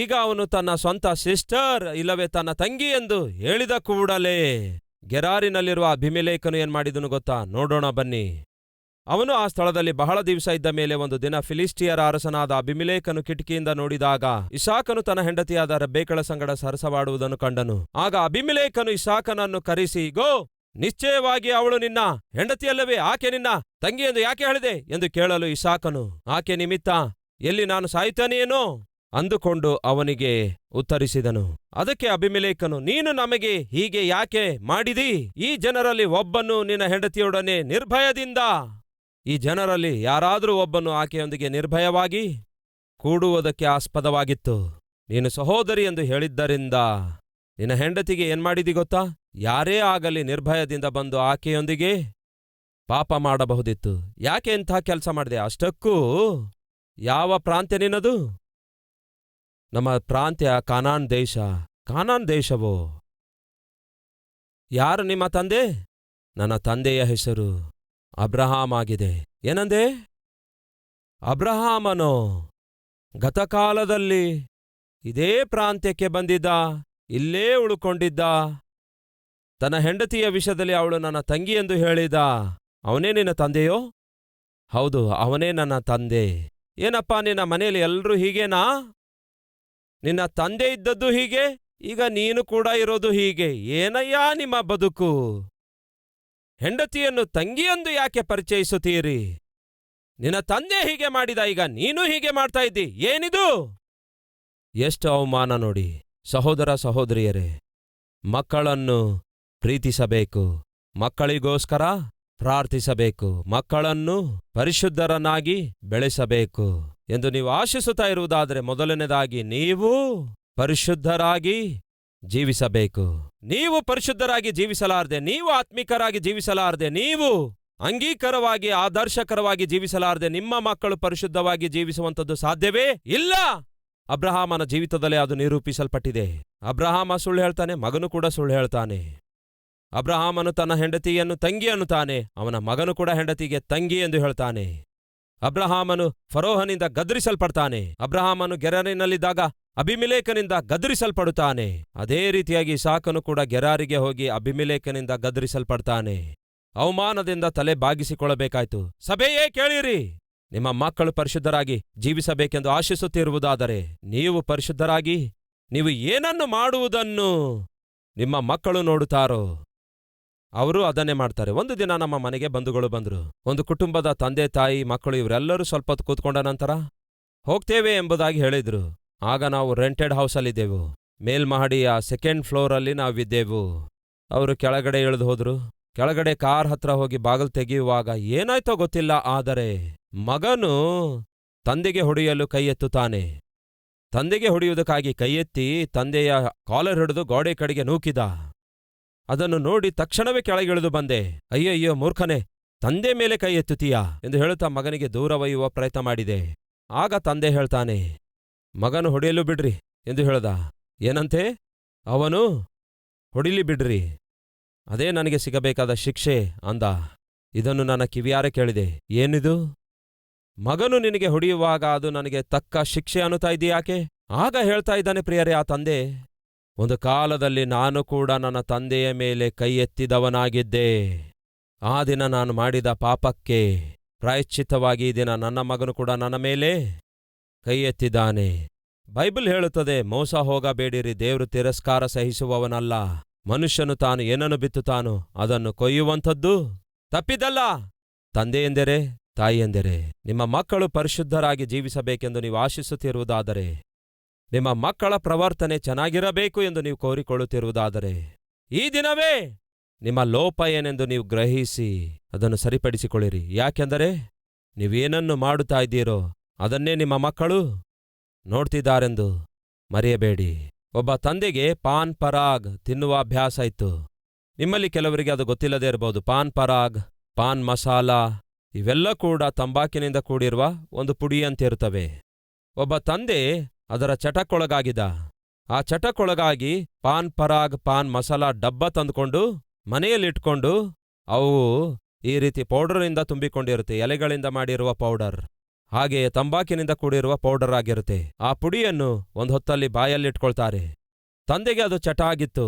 A: ಈಗ ಅವನು ತನ್ನ ಸ್ವಂತ ಸಿಸ್ಟರ್ ಇಲ್ಲವೇ ತನ್ನ ತಂಗಿ ಎಂದು ಹೇಳಿದ ಕೂಡಲೇ ಗೆರಾರಿನಲ್ಲಿರುವ ಅಭಿಮಿಲೇಖನು ಏನ್ಮಾಡಿದನು ಗೊತ್ತಾ ನೋಡೋಣ ಬನ್ನಿ ಅವನು ಆ ಸ್ಥಳದಲ್ಲಿ ಬಹಳ ದಿವಸ ಇದ್ದ ಮೇಲೆ ಒಂದು ದಿನ ಫಿಲಿಸ್ಟಿಯರ ಅರಸನಾದ ಅಭಿಮಿಲೇಖನು ಕಿಟಕಿಯಿಂದ ನೋಡಿದಾಗ ಇಸಾಕನು ತನ್ನ ಹೆಂಡತಿಯಾದ ರಬ್ಬೇಕಳ ಸಂಗಡ ಸರಸವಾಡುವುದನ್ನು ಕಂಡನು ಆಗ ಅಭಿಮಿಲೇಖನು ಇಸಾಕನನ್ನು ಕರೆಸಿ ಗೋ ನಿಶ್ಚಯವಾಗಿ ಅವಳು ನಿನ್ನ ಹೆಂಡತಿಯಲ್ಲವೇ ಆಕೆ ನಿನ್ನ ತಂಗಿ ಎಂದು ಯಾಕೆ ಹೇಳಿದೆ ಎಂದು ಕೇಳಲು ಇಸಾಕನು ಆಕೆ ನಿಮಿತ್ತ ಎಲ್ಲಿ ನಾನು ಸಾಯ್ತಾನೇನೋ ಅಂದುಕೊಂಡು ಅವನಿಗೆ ಉತ್ತರಿಸಿದನು ಅದಕ್ಕೆ ಅಭಿಮಿಲೇಖನು ನೀನು ನಮಗೆ ಹೀಗೆ ಯಾಕೆ ಮಾಡಿದಿ ಈ ಜನರಲ್ಲಿ ಒಬ್ಬನು ನಿನ್ನ ಹೆಂಡತಿಯೊಡನೆ ನಿರ್ಭಯದಿಂದ ಈ ಜನರಲ್ಲಿ ಯಾರಾದರೂ ಒಬ್ಬನು ಆಕೆಯೊಂದಿಗೆ ನಿರ್ಭಯವಾಗಿ ಕೂಡುವುದಕ್ಕೆ ಆಸ್ಪದವಾಗಿತ್ತು ನೀನು ಸಹೋದರಿ ಎಂದು ಹೇಳಿದ್ದರಿಂದ ನಿನ್ನ ಹೆಂಡತಿಗೆ ಏನ್ಮಾಡಿದಿ ಗೊತ್ತಾ ಯಾರೇ ಆಗಲಿ ನಿರ್ಭಯದಿಂದ ಬಂದು ಆಕೆಯೊಂದಿಗೆ ಪಾಪ ಮಾಡಬಹುದಿತ್ತು ಯಾಕೆ ಇಂಥ ಕೆಲಸ ಮಾಡಿದೆ ಅಷ್ಟಕ್ಕೂ ಯಾವ ಪ್ರಾಂತ್ಯ ನಿನ್ನದು ನಮ್ಮ ಪ್ರಾಂತ್ಯ ಕಾನಾನ್ ದೇಶ ಕಾನಾನ್ ದೇಶವೋ ಯಾರು ನಿಮ್ಮ ತಂದೆ ನನ್ನ ತಂದೆಯ ಹೆಸರು ಅಬ್ರಹಾಂ ಆಗಿದೆ ಏನಂದೆ ಅಬ್ರಹಾಮನೋ ಗತಕಾಲದಲ್ಲಿ ಇದೇ ಪ್ರಾಂತ್ಯಕ್ಕೆ ಬಂದಿದ್ದ ಇಲ್ಲೇ ಉಳುಕೊಂಡಿದ್ದ ತನ್ನ ಹೆಂಡತಿಯ ವಿಷಯದಲ್ಲಿ ಅವಳು ನನ್ನ ತಂಗಿ ಎಂದು ಹೇಳಿದ ಅವನೇ ನಿನ್ನ ತಂದೆಯೋ ಹೌದು ಅವನೇ ನನ್ನ ತಂದೆ ಏನಪ್ಪ ನಿನ್ನ ಮನೆಯಲ್ಲಿ ಎಲ್ಲರೂ ಹೀಗೇನಾ ನಿನ್ನ ತಂದೆ ಇದ್ದದ್ದು ಹೀಗೆ ಈಗ ನೀನು ಕೂಡ ಇರೋದು ಹೀಗೆ ಏನಯ್ಯಾ ನಿಮ್ಮ ಬದುಕು ಹೆಂಡತಿಯನ್ನು ತಂಗಿಯೆಂದು ಯಾಕೆ ಪರಿಚಯಿಸುತ್ತೀರಿ ನಿನ್ನ ತಂದೆ ಹೀಗೆ ಮಾಡಿದ ಈಗ ನೀನು ಹೀಗೆ ಮಾಡ್ತಾ ಇದ್ದಿ ಏನಿದು ಎಷ್ಟು ಅವಮಾನ ನೋಡಿ ಸಹೋದರ ಸಹೋದರಿಯರೇ ಮಕ್ಕಳನ್ನು ಪ್ರೀತಿಸಬೇಕು ಮಕ್ಕಳಿಗೋಸ್ಕರ ಪ್ರಾರ್ಥಿಸಬೇಕು ಮಕ್ಕಳನ್ನು ಪರಿಶುದ್ಧರನ್ನಾಗಿ ಬೆಳೆಸಬೇಕು ಎಂದು ನೀವು ಆಶಿಸುತ್ತಾ ಇರುವುದಾದರೆ ಮೊದಲನೇದಾಗಿ ನೀವು ಪರಿಶುದ್ಧರಾಗಿ ಜೀವಿಸಬೇಕು ನೀವು ಪರಿಶುದ್ಧರಾಗಿ ಜೀವಿಸಲಾರದೆ ನೀವು ಆತ್ಮಿಕರಾಗಿ ಜೀವಿಸಲಾರದೆ ನೀವು ಅಂಗೀಕಾರವಾಗಿ ಆದರ್ಶಕರವಾಗಿ ಜೀವಿಸಲಾರದೆ ನಿಮ್ಮ ಮಕ್ಕಳು ಪರಿಶುದ್ಧವಾಗಿ ಜೀವಿಸುವಂಥದ್ದು ಸಾಧ್ಯವೇ ಇಲ್ಲ ಅಬ್ರಹಾಮನ ಜೀವಿತದಲ್ಲಿ ಅದು ನಿರೂಪಿಸಲ್ಪಟ್ಟಿದೆ ಅಬ್ರಹಾಮ ಸುಳ್ಳು ಹೇಳ್ತಾನೆ ಮಗನು ಕೂಡ ಸುಳ್ಳು ಹೇಳ್ತಾನೆ ಅಬ್ರಹಾಮನು ತನ್ನ ಹೆಂಡತಿಯನ್ನು ತಂಗಿ ಅನ್ನುತ್ತಾನೆ ಅವನ ಮಗನು ಕೂಡ ಹೆಂಡತಿಗೆ ತಂಗಿ ಎಂದು ಹೇಳ್ತಾನೆ ಅಬ್ರಹಾಮನು ಫರೋಹನಿಂದ ಗದರಿಸಲ್ಪಡ್ತಾನೆ ಅಬ್ರಹಾಮನು ಗೆರಾರಿನಲ್ಲಿದ್ದಾಗ ಅಭಿಮಿಲೇಕನಿಂದ ಗದರಿಸಲ್ಪಡುತ್ತಾನೆ ಅದೇ ರೀತಿಯಾಗಿ ಸಾಕನು ಕೂಡ ಗೆರಾರಿಗೆ ಹೋಗಿ ಅಭಿಮಿಲೇಕನಿಂದ ಗದರಿಸಲ್ಪಡ್ತಾನೆ ಅವಮಾನದಿಂದ ತಲೆ ಬಾಗಿಸಿಕೊಳ್ಳಬೇಕಾಯ್ತು ಸಭೆಯೇ ಕೇಳಿರಿ ನಿಮ್ಮ ಮಕ್ಕಳು ಪರಿಶುದ್ಧರಾಗಿ ಜೀವಿಸಬೇಕೆಂದು ಆಶಿಸುತ್ತಿರುವುದಾದರೆ ನೀವು ಪರಿಶುದ್ಧರಾಗಿ ನೀವು ಏನನ್ನು ಮಾಡುವುದನ್ನು ನಿಮ್ಮ ಮಕ್ಕಳು ನೋಡುತ್ತಾರೋ ಅವರು ಅದನ್ನೇ ಮಾಡ್ತಾರೆ ಒಂದು ದಿನ ನಮ್ಮ ಮನೆಗೆ ಬಂಧುಗಳು ಬಂದರು ಒಂದು ಕುಟುಂಬದ ತಂದೆ ತಾಯಿ ಮಕ್ಕಳು ಇವರೆಲ್ಲರೂ ಸ್ವಲ್ಪ ಹೊತ್ತು ಕೂತ್ಕೊಂಡ ನಂತರ ಹೋಗ್ತೇವೆ ಎಂಬುದಾಗಿ ಹೇಳಿದ್ರು ಆಗ ನಾವು ರೆಂಟೆಡ್ ಹೌಸಲ್ಲಿದ್ದೆವು ಮೇಲ್ಮಹಡಿಯ ಸೆಕೆಂಡ್ ಫ್ಲೋರಲ್ಲಿ ನಾವಿದ್ದೆವು ಅವರು ಕೆಳಗಡೆ ಇಳಿದು ಹೋದರು ಕೆಳಗಡೆ ಕಾರ್ ಹತ್ರ ಹೋಗಿ ಬಾಗಿಲು ತೆಗೆಯುವಾಗ ಏನಾಯ್ತೋ ಗೊತ್ತಿಲ್ಲ ಆದರೆ ಮಗನು ತಂದೆಗೆ ಹೊಡೆಯಲು ಕೈ ಎತ್ತುತ್ತಾನೆ ತಂದೆಗೆ ಹೊಡೆಯುವುದಕ್ಕಾಗಿ ಎತ್ತಿ ತಂದೆಯ ಕಾಲರ್ ಹಿಡಿದು ಗೋಡೆ ಕಡೆಗೆ ನೂಕಿದ ಅದನ್ನು ನೋಡಿ ತಕ್ಷಣವೇ ಕೆಳಗಿಳಿದು ಬಂದೆ ಅಯ್ಯಯ್ಯೋ ಮೂರ್ಖನೆ ತಂದೆ ಮೇಲೆ ಕೈ ಎತ್ತುತ್ತೀಯಾ ಎಂದು ಹೇಳುತ್ತಾ ಮಗನಿಗೆ ಒಯ್ಯುವ ಪ್ರಯತ್ನ ಮಾಡಿದೆ ಆಗ ತಂದೆ ಹೇಳ್ತಾನೆ ಮಗನು ಹೊಡೆಯಲು ಬಿಡ್ರಿ ಎಂದು ಹೇಳ್ದ ಏನಂತೆ ಅವನು ಹೊಡಿಲಿ ಬಿಡ್ರಿ ಅದೇ ನನಗೆ ಸಿಗಬೇಕಾದ ಶಿಕ್ಷೆ ಅಂದ ಇದನ್ನು ನನ್ನ ಕಿವಿಯಾರೆ ಕೇಳಿದೆ ಏನಿದು ಮಗನು ನಿನಗೆ ಹೊಡೆಯುವಾಗ ಅದು ನನಗೆ ತಕ್ಕ ಶಿಕ್ಷೆ ಅನ್ನುತ್ತಾ ಇದೆಯಾಕೆ ಆಗ ಹೇಳ್ತಾ ಇದ್ದಾನೆ ಪ್ರಿಯರೇ ಆ ತಂದೆ ಒಂದು ಕಾಲದಲ್ಲಿ ನಾನು ಕೂಡ ನನ್ನ ತಂದೆಯ ಮೇಲೆ ಕೈ ಎತ್ತಿದವನಾಗಿದ್ದೆ ಆ ದಿನ ನಾನು ಮಾಡಿದ ಪಾಪಕ್ಕೆ ಪ್ರಾಯಶ್ಚಿತವಾಗಿ ಈ ದಿನ ನನ್ನ ಮಗನು ಕೂಡ ನನ್ನ ಮೇಲೆ ಕೈ ಎತ್ತಿದ್ದಾನೆ ಬೈಬಲ್ ಹೇಳುತ್ತದೆ ಮೋಸ ಹೋಗಬೇಡಿರಿ ದೇವರು ತಿರಸ್ಕಾರ ಸಹಿಸುವವನಲ್ಲ ಮನುಷ್ಯನು ತಾನು ಏನನ್ನು ಬಿತ್ತುತ್ತಾನೋ ಅದನ್ನು ಕೊಯ್ಯುವಂಥದ್ದು ತಪ್ಪಿದಲ್ಲ ತಂದೆಯೆಂದರೆ ತಾಯಿಯೆಂದರೆ ನಿಮ್ಮ ಮಕ್ಕಳು ಪರಿಶುದ್ಧರಾಗಿ ಜೀವಿಸಬೇಕೆಂದು ನೀವು ಆಶಿಸುತ್ತಿರುವುದಾದರೆ ನಿಮ್ಮ ಮಕ್ಕಳ ಪ್ರವರ್ತನೆ ಚೆನ್ನಾಗಿರಬೇಕು ಎಂದು ನೀವು ಕೋರಿಕೊಳ್ಳುತ್ತಿರುವುದಾದರೆ ಈ ದಿನವೇ ನಿಮ್ಮ ಲೋಪ ಏನೆಂದು ನೀವು ಗ್ರಹಿಸಿ ಅದನ್ನು ಸರಿಪಡಿಸಿಕೊಳ್ಳಿರಿ ಯಾಕೆಂದರೆ ನೀವೇನನ್ನು ಮಾಡುತ್ತಾ ಇದ್ದೀರೋ ಅದನ್ನೇ ನಿಮ್ಮ ಮಕ್ಕಳು ನೋಡ್ತಿದ್ದಾರೆಂದು ಮರೆಯಬೇಡಿ ಒಬ್ಬ ತಂದೆಗೆ ಪಾನ್ ಪರಾಗ್ ತಿನ್ನುವ ಅಭ್ಯಾಸ ಇತ್ತು ನಿಮ್ಮಲ್ಲಿ ಕೆಲವರಿಗೆ ಅದು ಗೊತ್ತಿಲ್ಲದೇ ಇರಬಹುದು ಪಾನ್ ಪರಾಗ್ ಪಾನ್ ಮಸಾಲ ಇವೆಲ್ಲ ಕೂಡ ತಂಬಾಕಿನಿಂದ ಕೂಡಿರುವ ಒಂದು ಪುಡಿಯಂತಿರುತ್ತವೆ ಒಬ್ಬ ತಂದೆ ಅದರ ಚಟಕ್ಕೊಳಗಾಗಿದ ಆ ಚಟಕ್ಕೊಳಗಾಗಿ ಪಾನ್ ಪರಾಗ್ ಪಾನ್ ಮಸಾಲಾ ಡಬ್ಬ ತಂದುಕೊಂಡು ಮನೆಯಲ್ಲಿಟ್ಕೊಂಡು ಅವು ಈ ರೀತಿ ಪೌಡರಿಂದ ತುಂಬಿಕೊಂಡಿರುತ್ತೆ ಎಲೆಗಳಿಂದ ಮಾಡಿರುವ ಪೌಡರ್ ಹಾಗೆಯೇ ತಂಬಾಕಿನಿಂದ ಕೂಡಿರುವ ಪೌಡರ್ ಆಗಿರುತ್ತೆ ಆ ಪುಡಿಯನ್ನು ಒಂದು ಹೊತ್ತಲ್ಲಿ ಬಾಯಲ್ಲಿಟ್ಕೊಳ್ತಾರೆ ತಂದೆಗೆ ಅದು ಚಟ ಆಗಿತ್ತು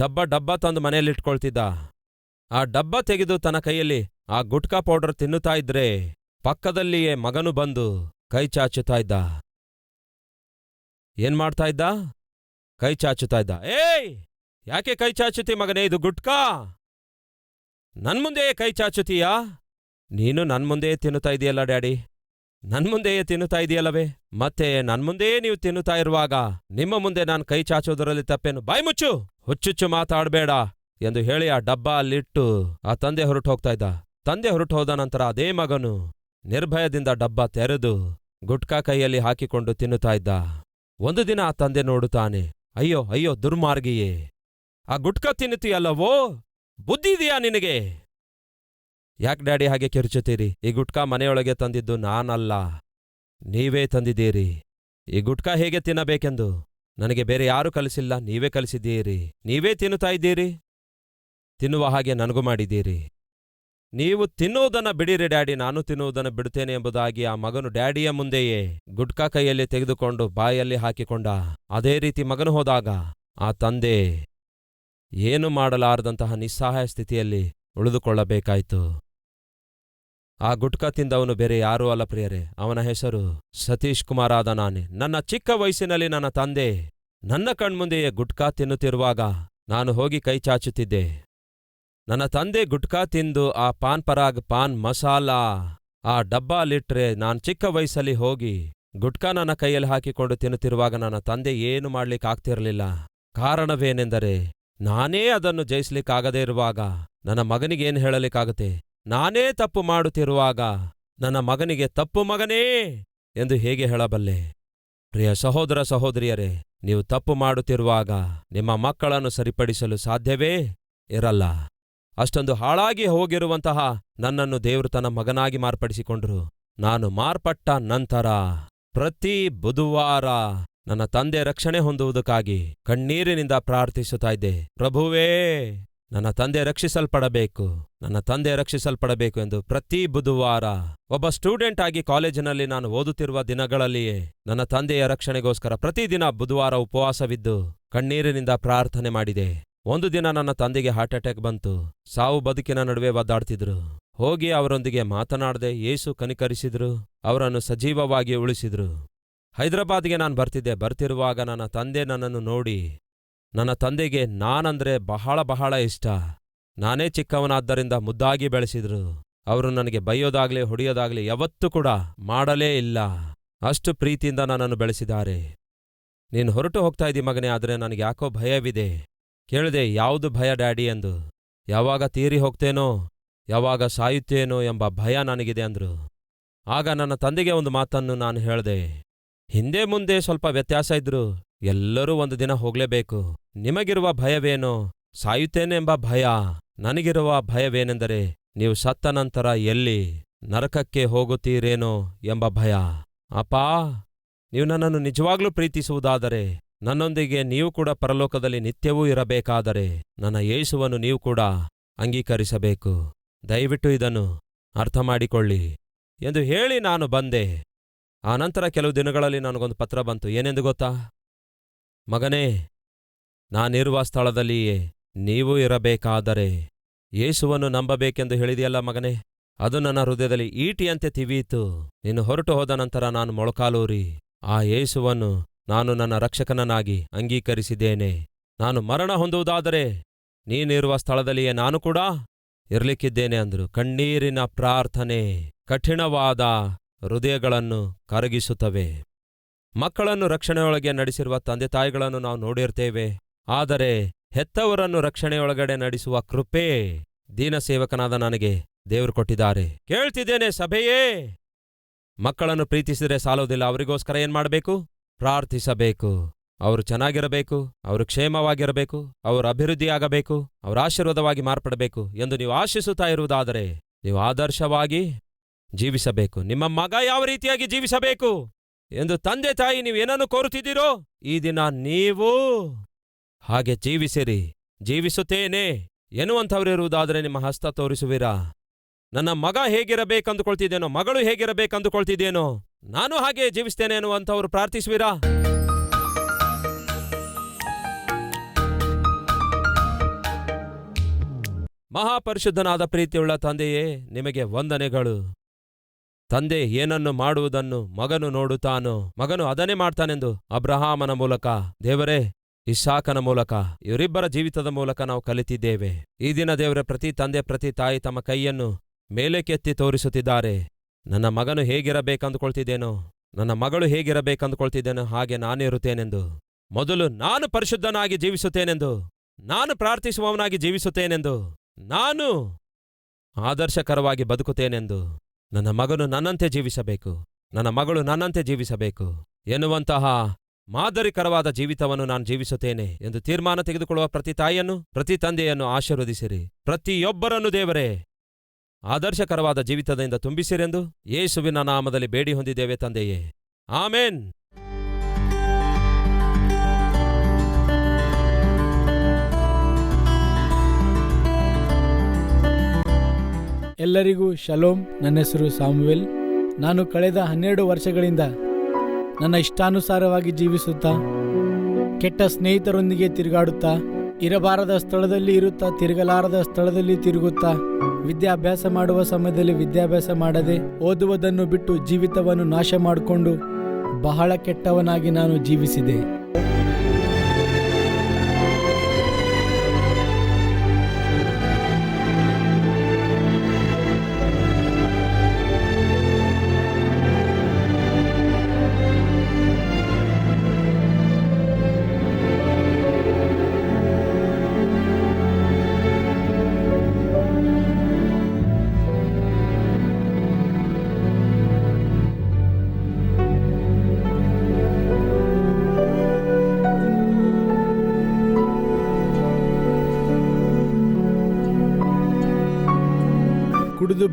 A: ಡಬ್ಬ ಡಬ್ಬ ತಂದು ಮನೆಯಲ್ಲಿಟ್ಕೊಳ್ತಿದ್ದ ಆ ಡಬ್ಬ ತೆಗೆದು ತನ್ನ ಕೈಯಲ್ಲಿ ಆ ಗುಟ್ಕಾ ಪೌಡರ್ ತಿನ್ನುತ್ತಾ ಇದ್ರೆ ಪಕ್ಕದಲ್ಲಿಯೇ ಮಗನು ಬಂದು ಕೈ ಚಾಚುತ್ತಾ ಇದ್ದ ಏನ್ ಮಾಡ್ತಾ ಇದ್ದ ಕೈ ಚಾಚುತ್ತಾ ಇದ್ದ ಏಯ್ ಯಾಕೆ ಕೈ ಚಾಚುತ್ತಿ ಮಗನೇ ಇದು ಗುಟ್ಕಾ ನನ್ ಮುಂದೆಯೇ ಕೈ ಚಾಚುತ್ತೀಯಾ ನೀನು ನನ್ ಮುಂದೆಯೇ ತಿನ್ನುತ್ತಾ ಇದೆಯಲ್ಲ ಡ್ಯಾಡಿ ನನ್ ಮುಂದೆಯೇ ತಿನ್ನುತ್ತಾ ಇದೆಯಲ್ಲವೇ ಮತ್ತೆ ನನ್ ಮುಂದೆಯೇ ನೀವು ತಿನ್ನುತ್ತಾ ಇರುವಾಗ ನಿಮ್ಮ ಮುಂದೆ ನಾನು ಕೈ ಚಾಚೋದರಲ್ಲಿ ತಪ್ಪೇನು ಬಾಯ್ ಮುಚ್ಚು ಹುಚ್ಚುಚ್ಚು ಮಾತಾಡಬೇಡ ಎಂದು ಹೇಳಿ ಆ ಡಬ್ಬ ಅಲ್ಲಿಟ್ಟು ಆ ತಂದೆ ಹೊರಟು ಹೋಗ್ತಾ ಇದ್ದ ತಂದೆ ಹೊರಟು ಹೋದ ನಂತರ ಅದೇ ಮಗನು ನಿರ್ಭಯದಿಂದ ಡಬ್ಬ ತೆರೆದು ಗುಟ್ಕಾ ಕೈಯಲ್ಲಿ ಹಾಕಿಕೊಂಡು ತಿನ್ನುತ್ತಾ ಇದ್ದ ಒಂದು ದಿನ ಆ ತಂದೆ ನೋಡುತ್ತಾನೆ ಅಯ್ಯೋ ಅಯ್ಯೋ ದುರ್ಮಾರ್ಗಿಯೇ ಆ ಗುಟ್ಕ ತಿನ್ನುತ್ತೀಯಲ್ಲವೋ ಬುದ್ಧಿ ಇದೆಯಾ ನಿನಗೆ ಯಾಕೆ ಡ್ಯಾಡಿ ಹಾಗೆ ಕಿರುಚುತ್ತೀರಿ ಈ ಗುಟ್ಕಾ ಮನೆಯೊಳಗೆ ತಂದಿದ್ದು ನಾನಲ್ಲ ನೀವೇ ತಂದಿದ್ದೀರಿ ಈ ಗುಟ್ಕಾ ಹೇಗೆ ತಿನ್ನಬೇಕೆಂದು ನನಗೆ ಬೇರೆ ಯಾರೂ ಕಲಿಸಿಲ್ಲ ನೀವೇ ಕಲಿಸಿದ್ದೀರಿ ನೀವೇ ತಿನ್ನುತ್ತಾ ಇದ್ದೀರಿ ತಿನ್ನುವ ಹಾಗೆ ನನಗೂ ಮಾಡಿದ್ದೀರಿ ನೀವು ತಿನ್ನುವುದನ್ನು ಬಿಡಿರಿ ಡ್ಯಾಡಿ ನಾನು ತಿನ್ನುವುದನ್ನ ಬಿಡುತ್ತೇನೆ ಎಂಬುದಾಗಿ ಆ ಮಗನು ಡ್ಯಾಡಿಯ ಮುಂದೆಯೇ ಗುಟ್ಕಾ ಕೈಯಲ್ಲಿ ತೆಗೆದುಕೊಂಡು ಬಾಯಲ್ಲಿ ಹಾಕಿಕೊಂಡ ಅದೇ ರೀತಿ ಮಗನು ಹೋದಾಗ ಆ ತಂದೆ ಏನು ಮಾಡಲಾರದಂತಹ ನಿಸ್ಸಹಾಯ ಸ್ಥಿತಿಯಲ್ಲಿ ಉಳಿದುಕೊಳ್ಳಬೇಕಾಯಿತು ಆ ಗುಟ್ಕಾ ತಿಂದವನು ಬೇರೆ ಯಾರೂ ಅಲ್ಲ ಪ್ರಿಯರೇ ಅವನ ಹೆಸರು ಸತೀಶ್ ಕುಮಾರ್ ಆದ ನಾನೇ ನನ್ನ ಚಿಕ್ಕ ವಯಸ್ಸಿನಲ್ಲಿ ನನ್ನ ತಂದೆ ನನ್ನ ಕಣ್ಮುಂದೆಯೇ ಗುಟ್ಕಾ ತಿನ್ನುತ್ತಿರುವಾಗ ನಾನು ಹೋಗಿ ಕೈ ಚಾಚುತ್ತಿದ್ದೆ ನನ್ನ ತಂದೆ ಗುಟ್ಕಾ ತಿಂದು ಆ ಪಾನ್ ಪರಾಗ್ ಪಾನ್ ಮಸಾಲಾ ಆ ಡಬ್ಬ ಅಲ್ಲಿಟ್ರೆ ನಾನು ಚಿಕ್ಕ ವಯಸ್ಸಲ್ಲಿ ಹೋಗಿ ಗುಟ್ಕಾ ನನ್ನ ಕೈಯಲ್ಲಿ ಹಾಕಿಕೊಂಡು ತಿನ್ನುತ್ತಿರುವಾಗ ನನ್ನ ತಂದೆ ಏನು ಮಾಡ್ಲಿಕ್ಕಾಗ್ತಿರಲಿಲ್ಲ ಕಾರಣವೇನೆಂದರೆ ನಾನೇ ಅದನ್ನು ಜಯಿಸ್ಲಿಕ್ಕಾಗದೇ ಇರುವಾಗ ನನ್ನ ಮಗನಿಗೇನ್ ಹೇಳಲಿಕ್ಕಾಗುತ್ತೆ ನಾನೇ ತಪ್ಪು ಮಾಡುತ್ತಿರುವಾಗ ನನ್ನ ಮಗನಿಗೆ ತಪ್ಪು ಮಗನೇ ಎಂದು ಹೇಗೆ ಹೇಳಬಲ್ಲೆ ಪ್ರಿಯ ಸಹೋದರ ಸಹೋದರಿಯರೇ ನೀವು ತಪ್ಪು ಮಾಡುತ್ತಿರುವಾಗ ನಿಮ್ಮ ಮಕ್ಕಳನ್ನು ಸರಿಪಡಿಸಲು ಸಾಧ್ಯವೇ ಇರಲ್ಲ ಅಷ್ಟೊಂದು ಹಾಳಾಗಿ ಹೋಗಿರುವಂತಹ ನನ್ನನ್ನು ದೇವರು ತನ್ನ ಮಗನಾಗಿ ಮಾರ್ಪಡಿಸಿಕೊಂಡರು ನಾನು ಮಾರ್ಪಟ್ಟ ನಂತರ ಪ್ರತಿ ಬುಧವಾರ ನನ್ನ ತಂದೆ ರಕ್ಷಣೆ ಹೊಂದುವುದಕ್ಕಾಗಿ ಕಣ್ಣೀರಿನಿಂದ ಪ್ರಾರ್ಥಿಸುತ್ತಾ ಇದ್ದೆ ಪ್ರಭುವೇ ನನ್ನ ತಂದೆ ರಕ್ಷಿಸಲ್ಪಡಬೇಕು ನನ್ನ ತಂದೆ ರಕ್ಷಿಸಲ್ಪಡಬೇಕು ಎಂದು ಪ್ರತಿ ಬುಧವಾರ ಒಬ್ಬ ಸ್ಟೂಡೆಂಟ್ ಆಗಿ ಕಾಲೇಜಿನಲ್ಲಿ ನಾನು ಓದುತ್ತಿರುವ ದಿನಗಳಲ್ಲಿಯೇ ನನ್ನ ತಂದೆಯ ರಕ್ಷಣೆಗೋಸ್ಕರ ಪ್ರತಿದಿನ ಬುಧವಾರ ಉಪವಾಸವಿದ್ದು ಕಣ್ಣೀರಿನಿಂದ ಪ್ರಾರ್ಥನೆ ಮಾಡಿದೆ ಒಂದು ದಿನ ನನ್ನ ತಂದೆಗೆ ಹಾರ್ಟ್ ಅಟ್ಯಾಕ್ ಬಂತು ಸಾವು ಬದುಕಿನ ನಡುವೆ ಒದ್ದಾಡ್ತಿದ್ರು ಹೋಗಿ ಅವರೊಂದಿಗೆ ಮಾತನಾಡದೆ ಏಸು ಕನಿಕರಿಸಿದ್ರು ಅವರನ್ನು ಸಜೀವವಾಗಿ ಉಳಿಸಿದ್ರು ಹೈದರಾಬಾದ್ಗೆ ನಾನು ಬರ್ತಿದ್ದೆ ಬರ್ತಿರುವಾಗ ನನ್ನ ತಂದೆ ನನ್ನನ್ನು ನೋಡಿ ನನ್ನ ತಂದೆಗೆ ನಾನಂದ್ರೆ ಬಹಳ ಬಹಳ ಇಷ್ಟ ನಾನೇ ಚಿಕ್ಕವನಾದ್ದರಿಂದ ಮುದ್ದಾಗಿ ಬೆಳೆಸಿದ್ರು ಅವರು ನನಗೆ ಬೈಯೋದಾಗ್ಲಿ ಹೊಡೆಯೋದಾಗ್ಲಿ ಯಾವತ್ತೂ ಕೂಡ ಮಾಡಲೇ ಇಲ್ಲ ಅಷ್ಟು ಪ್ರೀತಿಯಿಂದ ನನ್ನನ್ನು ಬೆಳೆಸಿದ್ದಾರೆ ನೀನು ಹೊರಟು ಹೋಗ್ತಾ ಇದ್ದೀ ಮಗನೇ ಆದರೆ ನನಗೆ ಯಾಕೋ ಭಯವಿದೆ ಕೇಳಿದೆ ಯಾವುದು ಭಯ ಡ್ಯಾಡಿ ಎಂದು ಯಾವಾಗ ತೀರಿ ಹೋಗ್ತೇನೋ ಯಾವಾಗ ಸಾಯುತ್ತೇನೋ ಎಂಬ ಭಯ ನನಗಿದೆ ಅಂದರು ಆಗ ನನ್ನ ತಂದೆಗೆ ಒಂದು ಮಾತನ್ನು ನಾನು ಹೇಳಿದೆ ಹಿಂದೆ ಮುಂದೆ ಸ್ವಲ್ಪ ವ್ಯತ್ಯಾಸ ಇದ್ರು ಎಲ್ಲರೂ ಒಂದು ದಿನ ಹೋಗಲೇಬೇಕು ನಿಮಗಿರುವ ಭಯವೇನೋ ಸಾಯುತ್ತೇನೆಂಬ ಭಯ ನನಗಿರುವ ಭಯವೇನೆಂದರೆ ನೀವು ಸತ್ತ ನಂತರ ಎಲ್ಲಿ ನರಕಕ್ಕೆ ಹೋಗುತ್ತೀರೇನೋ ಎಂಬ ಭಯ ಅಪಾ ನೀವು ನನ್ನನ್ನು ನಿಜವಾಗ್ಲೂ ಪ್ರೀತಿಸುವುದಾದರೆ ನನ್ನೊಂದಿಗೆ ನೀವು ಕೂಡ ಪರಲೋಕದಲ್ಲಿ ನಿತ್ಯವೂ ಇರಬೇಕಾದರೆ ನನ್ನ ಯೇಸುವನ್ನು ನೀವು ಕೂಡ ಅಂಗೀಕರಿಸಬೇಕು ದಯವಿಟ್ಟು ಇದನ್ನು ಅರ್ಥ ಮಾಡಿಕೊಳ್ಳಿ ಎಂದು ಹೇಳಿ ನಾನು ಬಂದೆ ಆ ನಂತರ ಕೆಲವು ದಿನಗಳಲ್ಲಿ ನನಗೊಂದು ಪತ್ರ ಬಂತು ಏನೆಂದು ಗೊತ್ತಾ ಮಗನೇ ನಾನಿರುವ ಸ್ಥಳದಲ್ಲಿಯೇ ನೀವು ಇರಬೇಕಾದರೆ ಯೇಸುವನ್ನು ನಂಬಬೇಕೆಂದು ಹೇಳಿದೆಯಲ್ಲ ಮಗನೇ ಅದು ನನ್ನ ಹೃದಯದಲ್ಲಿ ಈಟಿಯಂತೆ ತಿವಿಯಿತು ನೀನು ಹೊರಟು ಹೋದ ನಂತರ ನಾನು ಮೊಳಕಾಲೂರಿ ಆ ಯೇಸುವನ್ನು ನಾನು ನನ್ನ ರಕ್ಷಕನನ್ನಾಗಿ ಅಂಗೀಕರಿಸಿದ್ದೇನೆ ನಾನು ಮರಣ ಹೊಂದುವುದಾದರೆ ನೀನಿರುವ ಸ್ಥಳದಲ್ಲಿಯೇ ನಾನು ಕೂಡ ಇರಲಿಕ್ಕಿದ್ದೇನೆ ಅಂದರು ಕಣ್ಣೀರಿನ ಪ್ರಾರ್ಥನೆ ಕಠಿಣವಾದ ಹೃದಯಗಳನ್ನು ಕರಗಿಸುತ್ತವೆ ಮಕ್ಕಳನ್ನು ರಕ್ಷಣೆಯೊಳಗೆ ನಡೆಸಿರುವ ತಂದೆ ತಾಯಿಗಳನ್ನು ನಾವು ನೋಡಿರ್ತೇವೆ ಆದರೆ ಹೆತ್ತವರನ್ನು ರಕ್ಷಣೆಯೊಳಗಡೆ ನಡೆಸುವ ಕೃಪೆ ದೀನಸೇವಕನಾದ ನನಗೆ ದೇವರು ಕೊಟ್ಟಿದ್ದಾರೆ ಕೇಳ್ತಿದ್ದೇನೆ ಸಭೆಯೇ ಮಕ್ಕಳನ್ನು ಪ್ರೀತಿಸಿದರೆ ಸಾಲುವುದಿಲ್ಲ ಅವರಿಗೋಸ್ಕರ ಏನ್ಮಾಡ್ಬೇಕು ಪ್ರಾರ್ಥಿಸಬೇಕು ಅವರು ಚೆನ್ನಾಗಿರಬೇಕು ಅವರು ಕ್ಷೇಮವಾಗಿರಬೇಕು ಅವರು ಅಭಿವೃದ್ಧಿಯಾಗಬೇಕು ಅವರ ಆಶೀರ್ವಾದವಾಗಿ ಮಾರ್ಪಡಬೇಕು ಎಂದು ನೀವು ಆಶಿಸುತ್ತಾ ಇರುವುದಾದರೆ ನೀವು ಆದರ್ಶವಾಗಿ ಜೀವಿಸಬೇಕು ನಿಮ್ಮ ಮಗ ಯಾವ ರೀತಿಯಾಗಿ ಜೀವಿಸಬೇಕು ಎಂದು ತಂದೆ ತಾಯಿ ನೀವು ಏನನ್ನು ಕೋರುತ್ತಿದ್ದೀರೋ ಈ ದಿನ ನೀವು ಹಾಗೆ ಜೀವಿಸಿರಿ ಜೀವಿಸುತ್ತೇನೆ ಎನ್ನುವಂಥವರಿರುವುದಾದರೆ ನಿಮ್ಮ ಹಸ್ತ ತೋರಿಸುವಿರಾ ನನ್ನ ಮಗ ಹೇಗಿರಬೇಕಂದುಕೊಳ್ತಿದ್ದೇನೋ ಮಗಳು ಹೇಗಿರಬೇಕಂದುಕೊಳ್ತಿದ್ದೇನೋ ನಾನು ಹಾಗೆ ಜೀವಿಸ್ತೇನೆ ಅನ್ನುವಂಥವ್ರು ಪ್ರಾರ್ಥಿಸುವಿರಾ ಮಹಾಪರಿಶುದ್ಧನಾದ ಪ್ರೀತಿಯುಳ್ಳ ತಂದೆಯೇ ನಿಮಗೆ ವಂದನೆಗಳು ತಂದೆ ಏನನ್ನು ಮಾಡುವುದನ್ನು ಮಗನು ನೋಡುತ್ತಾನೋ ಮಗನು ಅದನ್ನೇ ಮಾಡ್ತಾನೆಂದು ಅಬ್ರಹಾಮನ ಮೂಲಕ ದೇವರೇ ಇಶಾಕನ ಮೂಲಕ ಇವರಿಬ್ಬರ ಜೀವಿತದ ಮೂಲಕ ನಾವು ಕಲಿತಿದ್ದೇವೆ ಈ ದಿನ ದೇವರ ಪ್ರತಿ ತಂದೆ ಪ್ರತಿ ತಾಯಿ ತಮ್ಮ ಕೈಯನ್ನು ಮೇಲೆಕ್ಕೆತ್ತಿ ತೋರಿಸುತ್ತಿದ್ದಾರೆ ನನ್ನ ಮಗನು ಹೇಗಿರಬೇಕಂದುಕೊಳ್ತಿದ್ದೇನೋ ನನ್ನ ಮಗಳು ಹೇಗಿರಬೇಕಂದುಕೊಳ್ತಿದ್ದೇನೋ ಹಾಗೆ ಇರುತ್ತೇನೆಂದು ಮೊದಲು ನಾನು ಪರಿಶುದ್ಧನಾಗಿ ಜೀವಿಸುತ್ತೇನೆಂದು ನಾನು ಪ್ರಾರ್ಥಿಸುವವನಾಗಿ ಜೀವಿಸುತ್ತೇನೆಂದು ನಾನು ಆದರ್ಶಕರವಾಗಿ ಬದುಕುತ್ತೇನೆಂದು ನನ್ನ ಮಗನು ನನ್ನಂತೆ ಜೀವಿಸಬೇಕು ನನ್ನ ಮಗಳು ನನ್ನಂತೆ ಜೀವಿಸಬೇಕು ಎನ್ನುವಂತಹ ಮಾದರಿಕರವಾದ ಜೀವಿತವನ್ನು ನಾನು ಜೀವಿಸುತ್ತೇನೆ ಎಂದು ತೀರ್ಮಾನ ತೆಗೆದುಕೊಳ್ಳುವ ಪ್ರತಿ ತಾಯಿಯನ್ನು ಪ್ರತಿ ತಂದೆಯನ್ನು ಆಶೀರ್ವದಿಸಿರಿ ಪ್ರತಿಯೊಬ್ಬರನ್ನು ದೇವರೇ ಆದರ್ಶಕರವಾದ ಜೀವಿತದಿಂದ ತುಂಬಿಸಿರೆಂದು ಯೇಸುವಿನ ನಾಮದಲ್ಲಿ ಬೇಡಿ ಹೊಂದಿದ್ದೇವೆ ತಂದೆಯೇ ಆಮೇನ್
B: ಎಲ್ಲರಿಗೂ ಶಲೋಮ್ ನನ್ನ ಹೆಸರು ಸಾಮುವೆಲ್ ನಾನು ಕಳೆದ ಹನ್ನೆರಡು ವರ್ಷಗಳಿಂದ ನನ್ನ ಇಷ್ಟಾನುಸಾರವಾಗಿ ಜೀವಿಸುತ್ತಾ ಕೆಟ್ಟ ಸ್ನೇಹಿತರೊಂದಿಗೆ ತಿರುಗಾಡುತ್ತಾ ಇರಬಾರದ ಸ್ಥಳದಲ್ಲಿ ಇರುತ್ತಾ ತಿರುಗಲಾರದ ಸ್ಥಳದಲ್ಲಿ ತಿರುಗುತ್ತಾ ವಿದ್ಯಾಭ್ಯಾಸ ಮಾಡುವ ಸಮಯದಲ್ಲಿ ವಿದ್ಯಾಭ್ಯಾಸ ಮಾಡದೆ ಓದುವುದನ್ನು ಬಿಟ್ಟು ಜೀವಿತವನ್ನು ನಾಶ ಮಾಡಿಕೊಂಡು ಬಹಳ ಕೆಟ್ಟವನಾಗಿ ನಾನು ಜೀವಿಸಿದೆ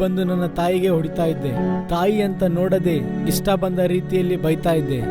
B: ಬಂದು ನನ್ನ ತಾಯಿಗೆ ಹೊಡಿತಾ ಇದ್ದೆ ತಾಯಿ ಅಂತ ನೋಡದೆ ಇಷ್ಟ ಬಂದ ರೀತಿಯಲ್ಲಿ ಬೈತಾ ಇದ್ದೆ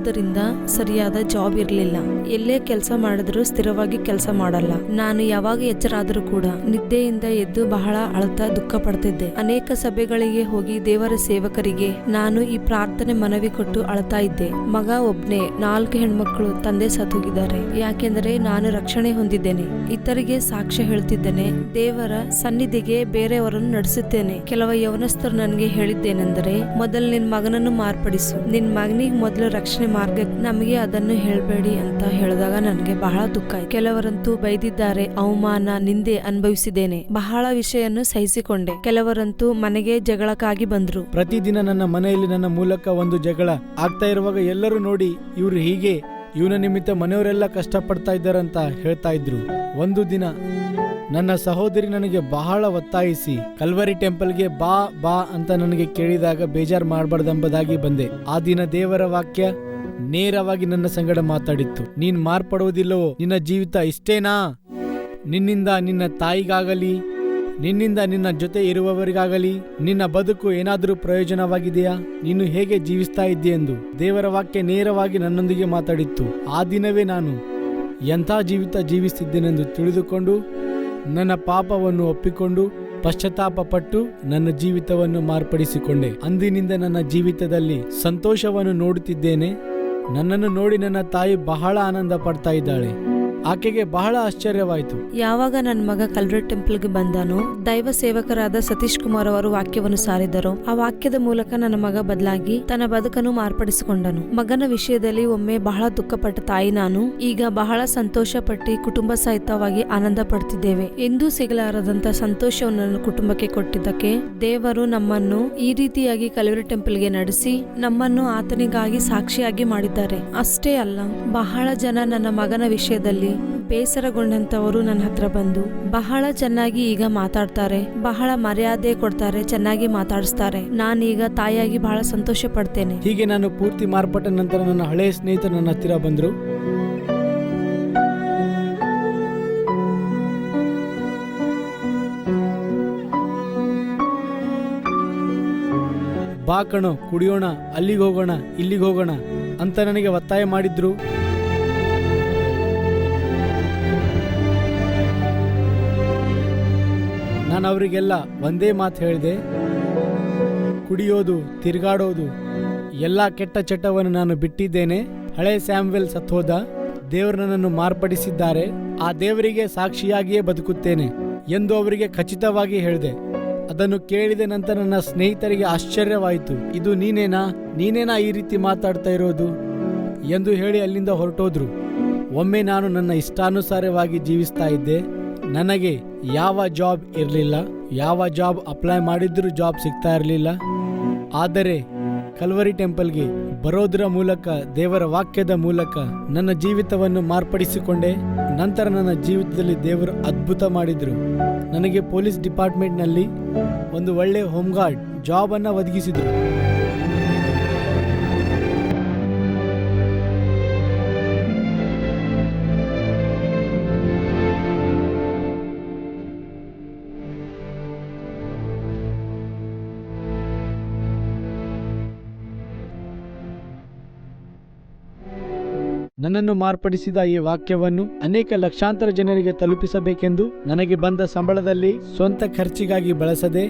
C: ಆದುದರಿಂದ ಸರಿಯಾದ ಜಾಬ್ ಇರಲಿಲ್ಲ ಎಲ್ಲೇ ಕೆಲಸ ಮಾಡಿದ್ರು ಸ್ಥಿರವಾಗಿ ಕೆಲಸ ಮಾಡಲ್ಲ ನಾನು ಯಾವಾಗ ಎಚ್ಚರಾದರೂ ಕೂಡ ನಿದ್ದೆಯಿಂದ ಎದ್ದು ಬಹಳ ಅಳತಾ ದುಃಖ ಪಡ್ತಿದ್ದೆ ಅನೇಕ ಸಭೆಗಳಿಗೆ ಹೋಗಿ ದೇವರ ಸೇವಕರಿಗೆ ನಾನು ಈ ಪ್ರಾರ್ಥನೆ ಮನವಿ ಕೊಟ್ಟು ಅಳತಾ ಇದ್ದೆ ಮಗ ಒಬ್ನೇ ನಾಲ್ಕು ಹೆಣ್ಮಕ್ಳು ತಂದೆ ಸತ್ತೋಗಿದ್ದಾರೆ ಯಾಕೆಂದರೆ ನಾನು ರಕ್ಷಣೆ ಹೊಂದಿದ್ದೇನೆ ಇತರಿಗೆ ಸಾಕ್ಷ್ಯ ಹೇಳ್ತಿದ್ದೇನೆ ದೇವರ ಸನ್ನಿಧಿಗೆ ಬೇರೆಯವರನ್ನು ನಡೆಸುತ್ತೇನೆ ಕೆಲವ ಯವನಸ್ಥರು ನನಗೆ ಹೇಳಿದ್ದೇನೆಂದರೆ ಮೊದಲು ನಿನ್ ಮಗನನ್ನು ಮಾರ್ಪಡಿಸು ನಿನ್ ಮಗನಿಗೆ ಮೊದಲು ರಕ್ಷಣೆ ಮಾರ್ಗ ನಮಗೆ ಅದನ್ನು ಹೇಳಬೇಡಿ ಅಂತ ಹೇಳಿದಾಗ ನನಗೆ ಬಹಳ ದುಃಖ ಕೆಲವರಂತೂ ಬೈದಿದ್ದಾರೆ ಅವಮಾನ ನಿಂದೆ ಅನುಭವಿಸಿದ್ದೇನೆ ಬಹಳ ವಿಷಯವನ್ನು ಸಹಿಸಿಕೊಂಡೆ ಕೆಲವರಂತೂ ಮನೆಗೆ ಜಗಳಕ್ಕಾಗಿ ಬಂದ್ರು
B: ಪ್ರತಿದಿನ ನನ್ನ ಮನೆಯಲ್ಲಿ ನನ್ನ ಮೂಲಕ ಒಂದು ಜಗಳ ಆಗ್ತಾ ಇರುವಾಗ ಎಲ್ಲರೂ ನೋಡಿ ಇವರು ಹೀಗೆ ಇವನ ನಿಮಿತ್ತ ಮನೆಯವರೆಲ್ಲ ಕಷ್ಟಪಡ್ತಾ ಇದ್ದಾರಂತ ಹೇಳ್ತಾ ಇದ್ರು ಒಂದು ದಿನ ನನ್ನ ಸಹೋದರಿ ನನಗೆ ಬಹಳ ಒತ್ತಾಯಿಸಿ ಕಲ್ವರಿ ಟೆಂಪಲ್ಗೆ ಬಾ ಬಾ ಅಂತ ನನಗೆ ಕೇಳಿದಾಗ ಬೇಜಾರು ಮಾಡಬಾರ್ದೆಂಬುದಾಗಿ ಬಂದೆ ಆ ದಿನ ದೇವರ ವಾಕ್ಯ ನೇರವಾಗಿ ನನ್ನ ಸಂಗಡ ಮಾತಾಡಿತ್ತು ನೀನ್ ಮಾರ್ಪಡುವುದಿಲ್ಲೋ ನಿನ್ನ ಜೀವಿತ ಇಷ್ಟೇನಾ ನಿನ್ನಿಂದ ನಿನ್ನ ತಾಯಿಗಾಗಲಿ ನಿನ್ನಿಂದ ನಿನ್ನ ಜೊತೆ ಇರುವವರಿಗಾಗಲಿ ನಿನ್ನ ಬದುಕು ಏನಾದರೂ ಪ್ರಯೋಜನವಾಗಿದೆಯಾ ನೀನು ಹೇಗೆ ಜೀವಿಸ್ತಾ ಇದ್ದೀಯೆಂದು ದೇವರ ವಾಕ್ಯ ನೇರವಾಗಿ ನನ್ನೊಂದಿಗೆ ಮಾತಾಡಿತ್ತು ಆ ದಿನವೇ ನಾನು ಎಂಥ ಜೀವಿತ ಜೀವಿಸ್ತಿದ್ದೇನೆಂದು ತಿಳಿದುಕೊಂಡು ನನ್ನ ಪಾಪವನ್ನು ಒಪ್ಪಿಕೊಂಡು ಪಶ್ಚಾತ್ತಾಪ ಪಟ್ಟು ನನ್ನ ಜೀವಿತವನ್ನು ಮಾರ್ಪಡಿಸಿಕೊಂಡೆ ಅಂದಿನಿಂದ ನನ್ನ ಜೀವಿತದಲ್ಲಿ ಸಂತೋಷವನ್ನು ನೋಡುತ್ತಿದ್ದೇನೆ ನನ್ನನ್ನು ನೋಡಿ ನನ್ನ ತಾಯಿ ಬಹಳ ಆನಂದ ಪಡ್ತಾ ಇದ್ದಾಳೆ ಆಕೆಗೆ ಬಹಳ ಆಶ್ಚರ್ಯವಾಯಿತು
C: ಯಾವಾಗ ನನ್ನ ಮಗ ಟೆಂಪಲ್ ಗೆ ಬಂದನೋ ದೈವ ಸೇವಕರಾದ ಸತೀಶ್ ಕುಮಾರ್ ಅವರು ವಾಕ್ಯವನ್ನು ಸಾರಿದರು ಆ ವಾಕ್ಯದ ಮೂಲಕ ನನ್ನ ಮಗ ಬದಲಾಗಿ ತನ್ನ ಬದುಕನ್ನು ಮಾರ್ಪಡಿಸಿಕೊಂಡನು ಮಗನ ವಿಷಯದಲ್ಲಿ ಒಮ್ಮೆ ಬಹಳ ದುಃಖಪಟ್ಟ ತಾಯಿ ನಾನು ಈಗ ಬಹಳ ಸಂತೋಷ ಪಟ್ಟಿ ಕುಟುಂಬ ಸಹಿತವಾಗಿ ಆನಂದ ಪಡ್ತಿದ್ದೇವೆ ಎಂದೂ ಸಿಗಲಾರದಂತ ಸಂತೋಷವನ್ನು ನನ್ನ ಕುಟುಂಬಕ್ಕೆ ಕೊಟ್ಟಿದ್ದಕ್ಕೆ ದೇವರು ನಮ್ಮನ್ನು ಈ ರೀತಿಯಾಗಿ ಟೆಂಪಲ್ ಟೆಂಪಲ್ಗೆ ನಡೆಸಿ ನಮ್ಮನ್ನು ಆತನಿಗಾಗಿ ಸಾಕ್ಷಿಯಾಗಿ ಮಾಡಿದ್ದಾರೆ ಅಷ್ಟೇ ಅಲ್ಲ ಬಹಳ ಜನ ನನ್ನ ಮಗನ ವಿಷಯದಲ್ಲಿ ಬೇಸರಗೊಂಡಂತವರು ನನ್ನ ಹತ್ರ ಬಂದು ಬಹಳ ಚೆನ್ನಾಗಿ ಈಗ ಮಾತಾಡ್ತಾರೆ ಬಹಳ ಮರ್ಯಾದೆ ಕೊಡ್ತಾರೆ ಚೆನ್ನಾಗಿ ಮಾತಾಡಿಸ್ತಾರೆ ನಾನೀಗ ತಾಯಿಯಾಗಿ ಬಹಳ ಸಂತೋಷ ಪಡ್ತೇನೆ
B: ಹೀಗೆ ನಾನು ಪೂರ್ತಿ ಮಾರ್ಪಟ್ಟ ನಂತರ ನನ್ನ ಹಳೆಯ ಸ್ನೇಹಿತ ನನ್ನ ಹತ್ತಿರ ಬಂದರು ಬಾ ಕಣೋ ಕುಡಿಯೋಣ ಅಲ್ಲಿಗೆ ಹೋಗೋಣ ಇಲ್ಲಿಗೆ ಹೋಗೋಣ ಅಂತ ನನಗೆ ಒತ್ತಾಯ ಮಾಡಿದ್ರು ನಾನು ಅವರಿಗೆಲ್ಲ ಒಂದೇ ಮಾತು ಹೇಳಿದೆ ಕುಡಿಯೋದು ತಿರುಗಾಡೋದು ಎಲ್ಲ ಕೆಟ್ಟ ಚಟವನ್ನು ನಾನು ಬಿಟ್ಟಿದ್ದೇನೆ ಹಳೆ ಸ್ಯಾಮ್ವೆಲ್ ಸತ್ತೋದ ದೇವರು ನನ್ನನ್ನು ಮಾರ್ಪಡಿಸಿದ್ದಾರೆ ಆ ದೇವರಿಗೆ ಸಾಕ್ಷಿಯಾಗಿಯೇ ಬದುಕುತ್ತೇನೆ ಎಂದು ಅವರಿಗೆ ಖಚಿತವಾಗಿ ಹೇಳಿದೆ ಅದನ್ನು ಕೇಳಿದ ನಂತರ ನನ್ನ ಸ್ನೇಹಿತರಿಗೆ ಆಶ್ಚರ್ಯವಾಯಿತು ಇದು ನೀನೇನಾ ನೀನೇನಾ ಈ ರೀತಿ ಮಾತಾಡ್ತಾ ಇರೋದು ಎಂದು ಹೇಳಿ ಅಲ್ಲಿಂದ ಹೊರಟೋದ್ರು ಒಮ್ಮೆ ನಾನು ನನ್ನ ಇಷ್ಟಾನುಸಾರವಾಗಿ ಜೀವಿಸ್ತಾ ಇದ್ದೆ ನನಗೆ ಯಾವ ಜಾಬ್ ಇರಲಿಲ್ಲ ಯಾವ ಜಾಬ್ ಅಪ್ಲೈ ಮಾಡಿದ್ರೂ ಜಾಬ್ ಸಿಗ್ತಾ ಇರಲಿಲ್ಲ ಆದರೆ ಕಲ್ವರಿ ಟೆಂಪಲ್ಗೆ ಬರೋದರ ಮೂಲಕ ದೇವರ ವಾಕ್ಯದ ಮೂಲಕ ನನ್ನ ಜೀವಿತವನ್ನು ಮಾರ್ಪಡಿಸಿಕೊಂಡೆ ನಂತರ ನನ್ನ ಜೀವಿತದಲ್ಲಿ ದೇವರು ಅದ್ಭುತ ಮಾಡಿದರು ನನಗೆ ಪೊಲೀಸ್ ಡಿಪಾರ್ಟ್ಮೆಂಟ್ನಲ್ಲಿ ಒಂದು ಒಳ್ಳೆಯ ಹೋಮ್ಗಾರ್ಡ್ ಜಾಬನ್ನು ಒದಗಿಸಿದರು ನನ್ನನ್ನು ಮಾರ್ಪಡಿಸಿದ ಈ ವಾಕ್ಯವನ್ನು ಅನೇಕ ಲಕ್ಷಾಂತರ ಜನರಿಗೆ ತಲುಪಿಸಬೇಕೆಂದು ನನಗೆ ಬಂದ ಸಂಬಳದಲ್ಲಿ ಸ್ವಂತ ಖರ್ಚಿಗಾಗಿ ಬಳಸದೆ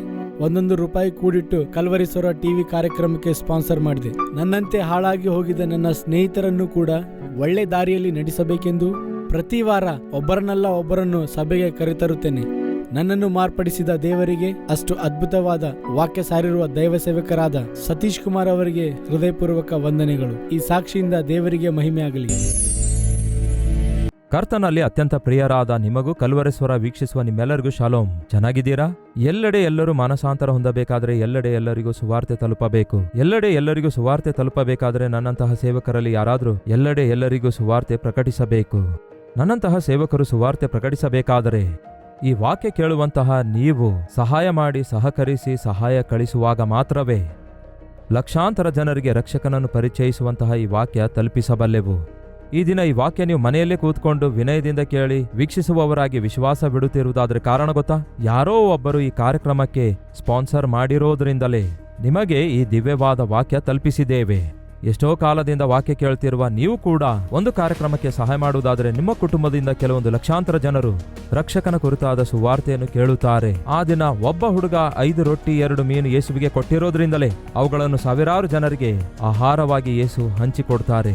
B: ಒಂದೊಂದು ರೂಪಾಯಿ ಕೂಡಿಟ್ಟು ಕಲ್ವರಿಸೋರ ಟಿವಿ ಕಾರ್ಯಕ್ರಮಕ್ಕೆ ಸ್ಪಾನ್ಸರ್ ಮಾಡಿದೆ ನನ್ನಂತೆ ಹಾಳಾಗಿ ಹೋಗಿದ ನನ್ನ ಸ್ನೇಹಿತರನ್ನು ಕೂಡ ಒಳ್ಳೆ ದಾರಿಯಲ್ಲಿ ನಡೆಸಬೇಕೆಂದು ಪ್ರತಿ ವಾರ ಒಬ್ಬರನ್ನಲ್ಲ ಒಬ್ಬರನ್ನು ಸಭೆಗೆ ಕರೆತರುತ್ತೇನೆ ನನ್ನನ್ನು ಮಾರ್ಪಡಿಸಿದ ದೇವರಿಗೆ ಅಷ್ಟು ಅದ್ಭುತವಾದ ವಾಕ್ಯ ಸಾರಿರುವ ದೈವ ಸೇವಕರಾದ ಸತೀಶ್ ಕುಮಾರ್ ಅವರಿಗೆ ಹೃದಯಪೂರ್ವಕ ವಂದನೆಗಳು ಈ ಸಾಕ್ಷಿಯಿಂದ ದೇವರಿಗೆ ಮಹಿಮೆಯಾಗಲಿ
A: ಕರ್ತನಲ್ಲಿ ಅತ್ಯಂತ ಪ್ರಿಯರಾದ ನಿಮಗೂ ಕಲ್ವರೆಸ್ವರ ವೀಕ್ಷಿಸುವ ನಿಮ್ಮೆಲ್ಲರಿಗೂ ಶಾಲೋಂ ಚೆನ್ನಾಗಿದ್ದೀರಾ ಎಲ್ಲೆಡೆ ಎಲ್ಲರೂ ಮಾನಸಾಂತರ ಹೊಂದಬೇಕಾದರೆ ಎಲ್ಲೆಡೆ ಎಲ್ಲರಿಗೂ ಸುವಾರ್ತೆ ತಲುಪಬೇಕು ಎಲ್ಲೆಡೆ ಎಲ್ಲರಿಗೂ ಸುವಾರ್ತೆ ತಲುಪಬೇಕಾದರೆ ನನ್ನಂತಹ ಸೇವಕರಲ್ಲಿ ಯಾರಾದರೂ ಎಲ್ಲೆಡೆ ಎಲ್ಲರಿಗೂ ಸುವಾರ್ತೆ ಪ್ರಕಟಿಸಬೇಕು ನನ್ನಂತಹ ಸೇವಕರು ಸುವಾರ್ತೆ ಪ್ರಕಟಿಸಬೇಕಾದರೆ ಈ ವಾಕ್ಯ ಕೇಳುವಂತಹ ನೀವು ಸಹಾಯ ಮಾಡಿ ಸಹಕರಿಸಿ ಸಹಾಯ ಕಳಿಸುವಾಗ ಮಾತ್ರವೇ ಲಕ್ಷಾಂತರ ಜನರಿಗೆ ರಕ್ಷಕನನ್ನು ಪರಿಚಯಿಸುವಂತಹ ಈ ವಾಕ್ಯ ತಲುಪಿಸಬಲ್ಲೆವು ಈ ದಿನ ಈ ವಾಕ್ಯ ನೀವು ಮನೆಯಲ್ಲೇ ಕೂತ್ಕೊಂಡು ವಿನಯದಿಂದ ಕೇಳಿ ವೀಕ್ಷಿಸುವವರಾಗಿ ವಿಶ್ವಾಸ ಬಿಡುತ್ತಿರುವುದಾದರೆ ಕಾರಣ ಗೊತ್ತಾ ಯಾರೋ ಒಬ್ಬರು ಈ ಕಾರ್ಯಕ್ರಮಕ್ಕೆ ಸ್ಪಾನ್ಸರ್ ಮಾಡಿರೋದರಿಂದಲೇ ನಿಮಗೆ ಈ ದಿವ್ಯವಾದ ವಾಕ್ಯ ತಲುಪಿಸಿದ್ದೇವೆ ಎಷ್ಟೋ ಕಾಲದಿಂದ ವಾಕ್ಯ ಕೇಳ್ತಿರುವ ನೀವು ಕೂಡ ಒಂದು ಕಾರ್ಯಕ್ರಮಕ್ಕೆ ಸಹಾಯ ಮಾಡುವುದಾದರೆ ನಿಮ್ಮ ಕುಟುಂಬದಿಂದ ಕೆಲವೊಂದು ಲಕ್ಷಾಂತರ ಜನರು ರಕ್ಷಕನ ಕುರಿತಾದ ಸುವಾರ್ತೆಯನ್ನು ಕೇಳುತ್ತಾರೆ ಆ ದಿನ ಒಬ್ಬ ಹುಡುಗ ಐದು ರೊಟ್ಟಿ ಎರಡು ಮೀನು ಯೇಸುವಿಗೆ ಕೊಟ್ಟಿರೋದ್ರಿಂದಲೇ ಅವುಗಳನ್ನು ಸಾವಿರಾರು ಜನರಿಗೆ ಆಹಾರವಾಗಿ ಯೇಸು ಹಂಚಿಕೊಡ್ತಾರೆ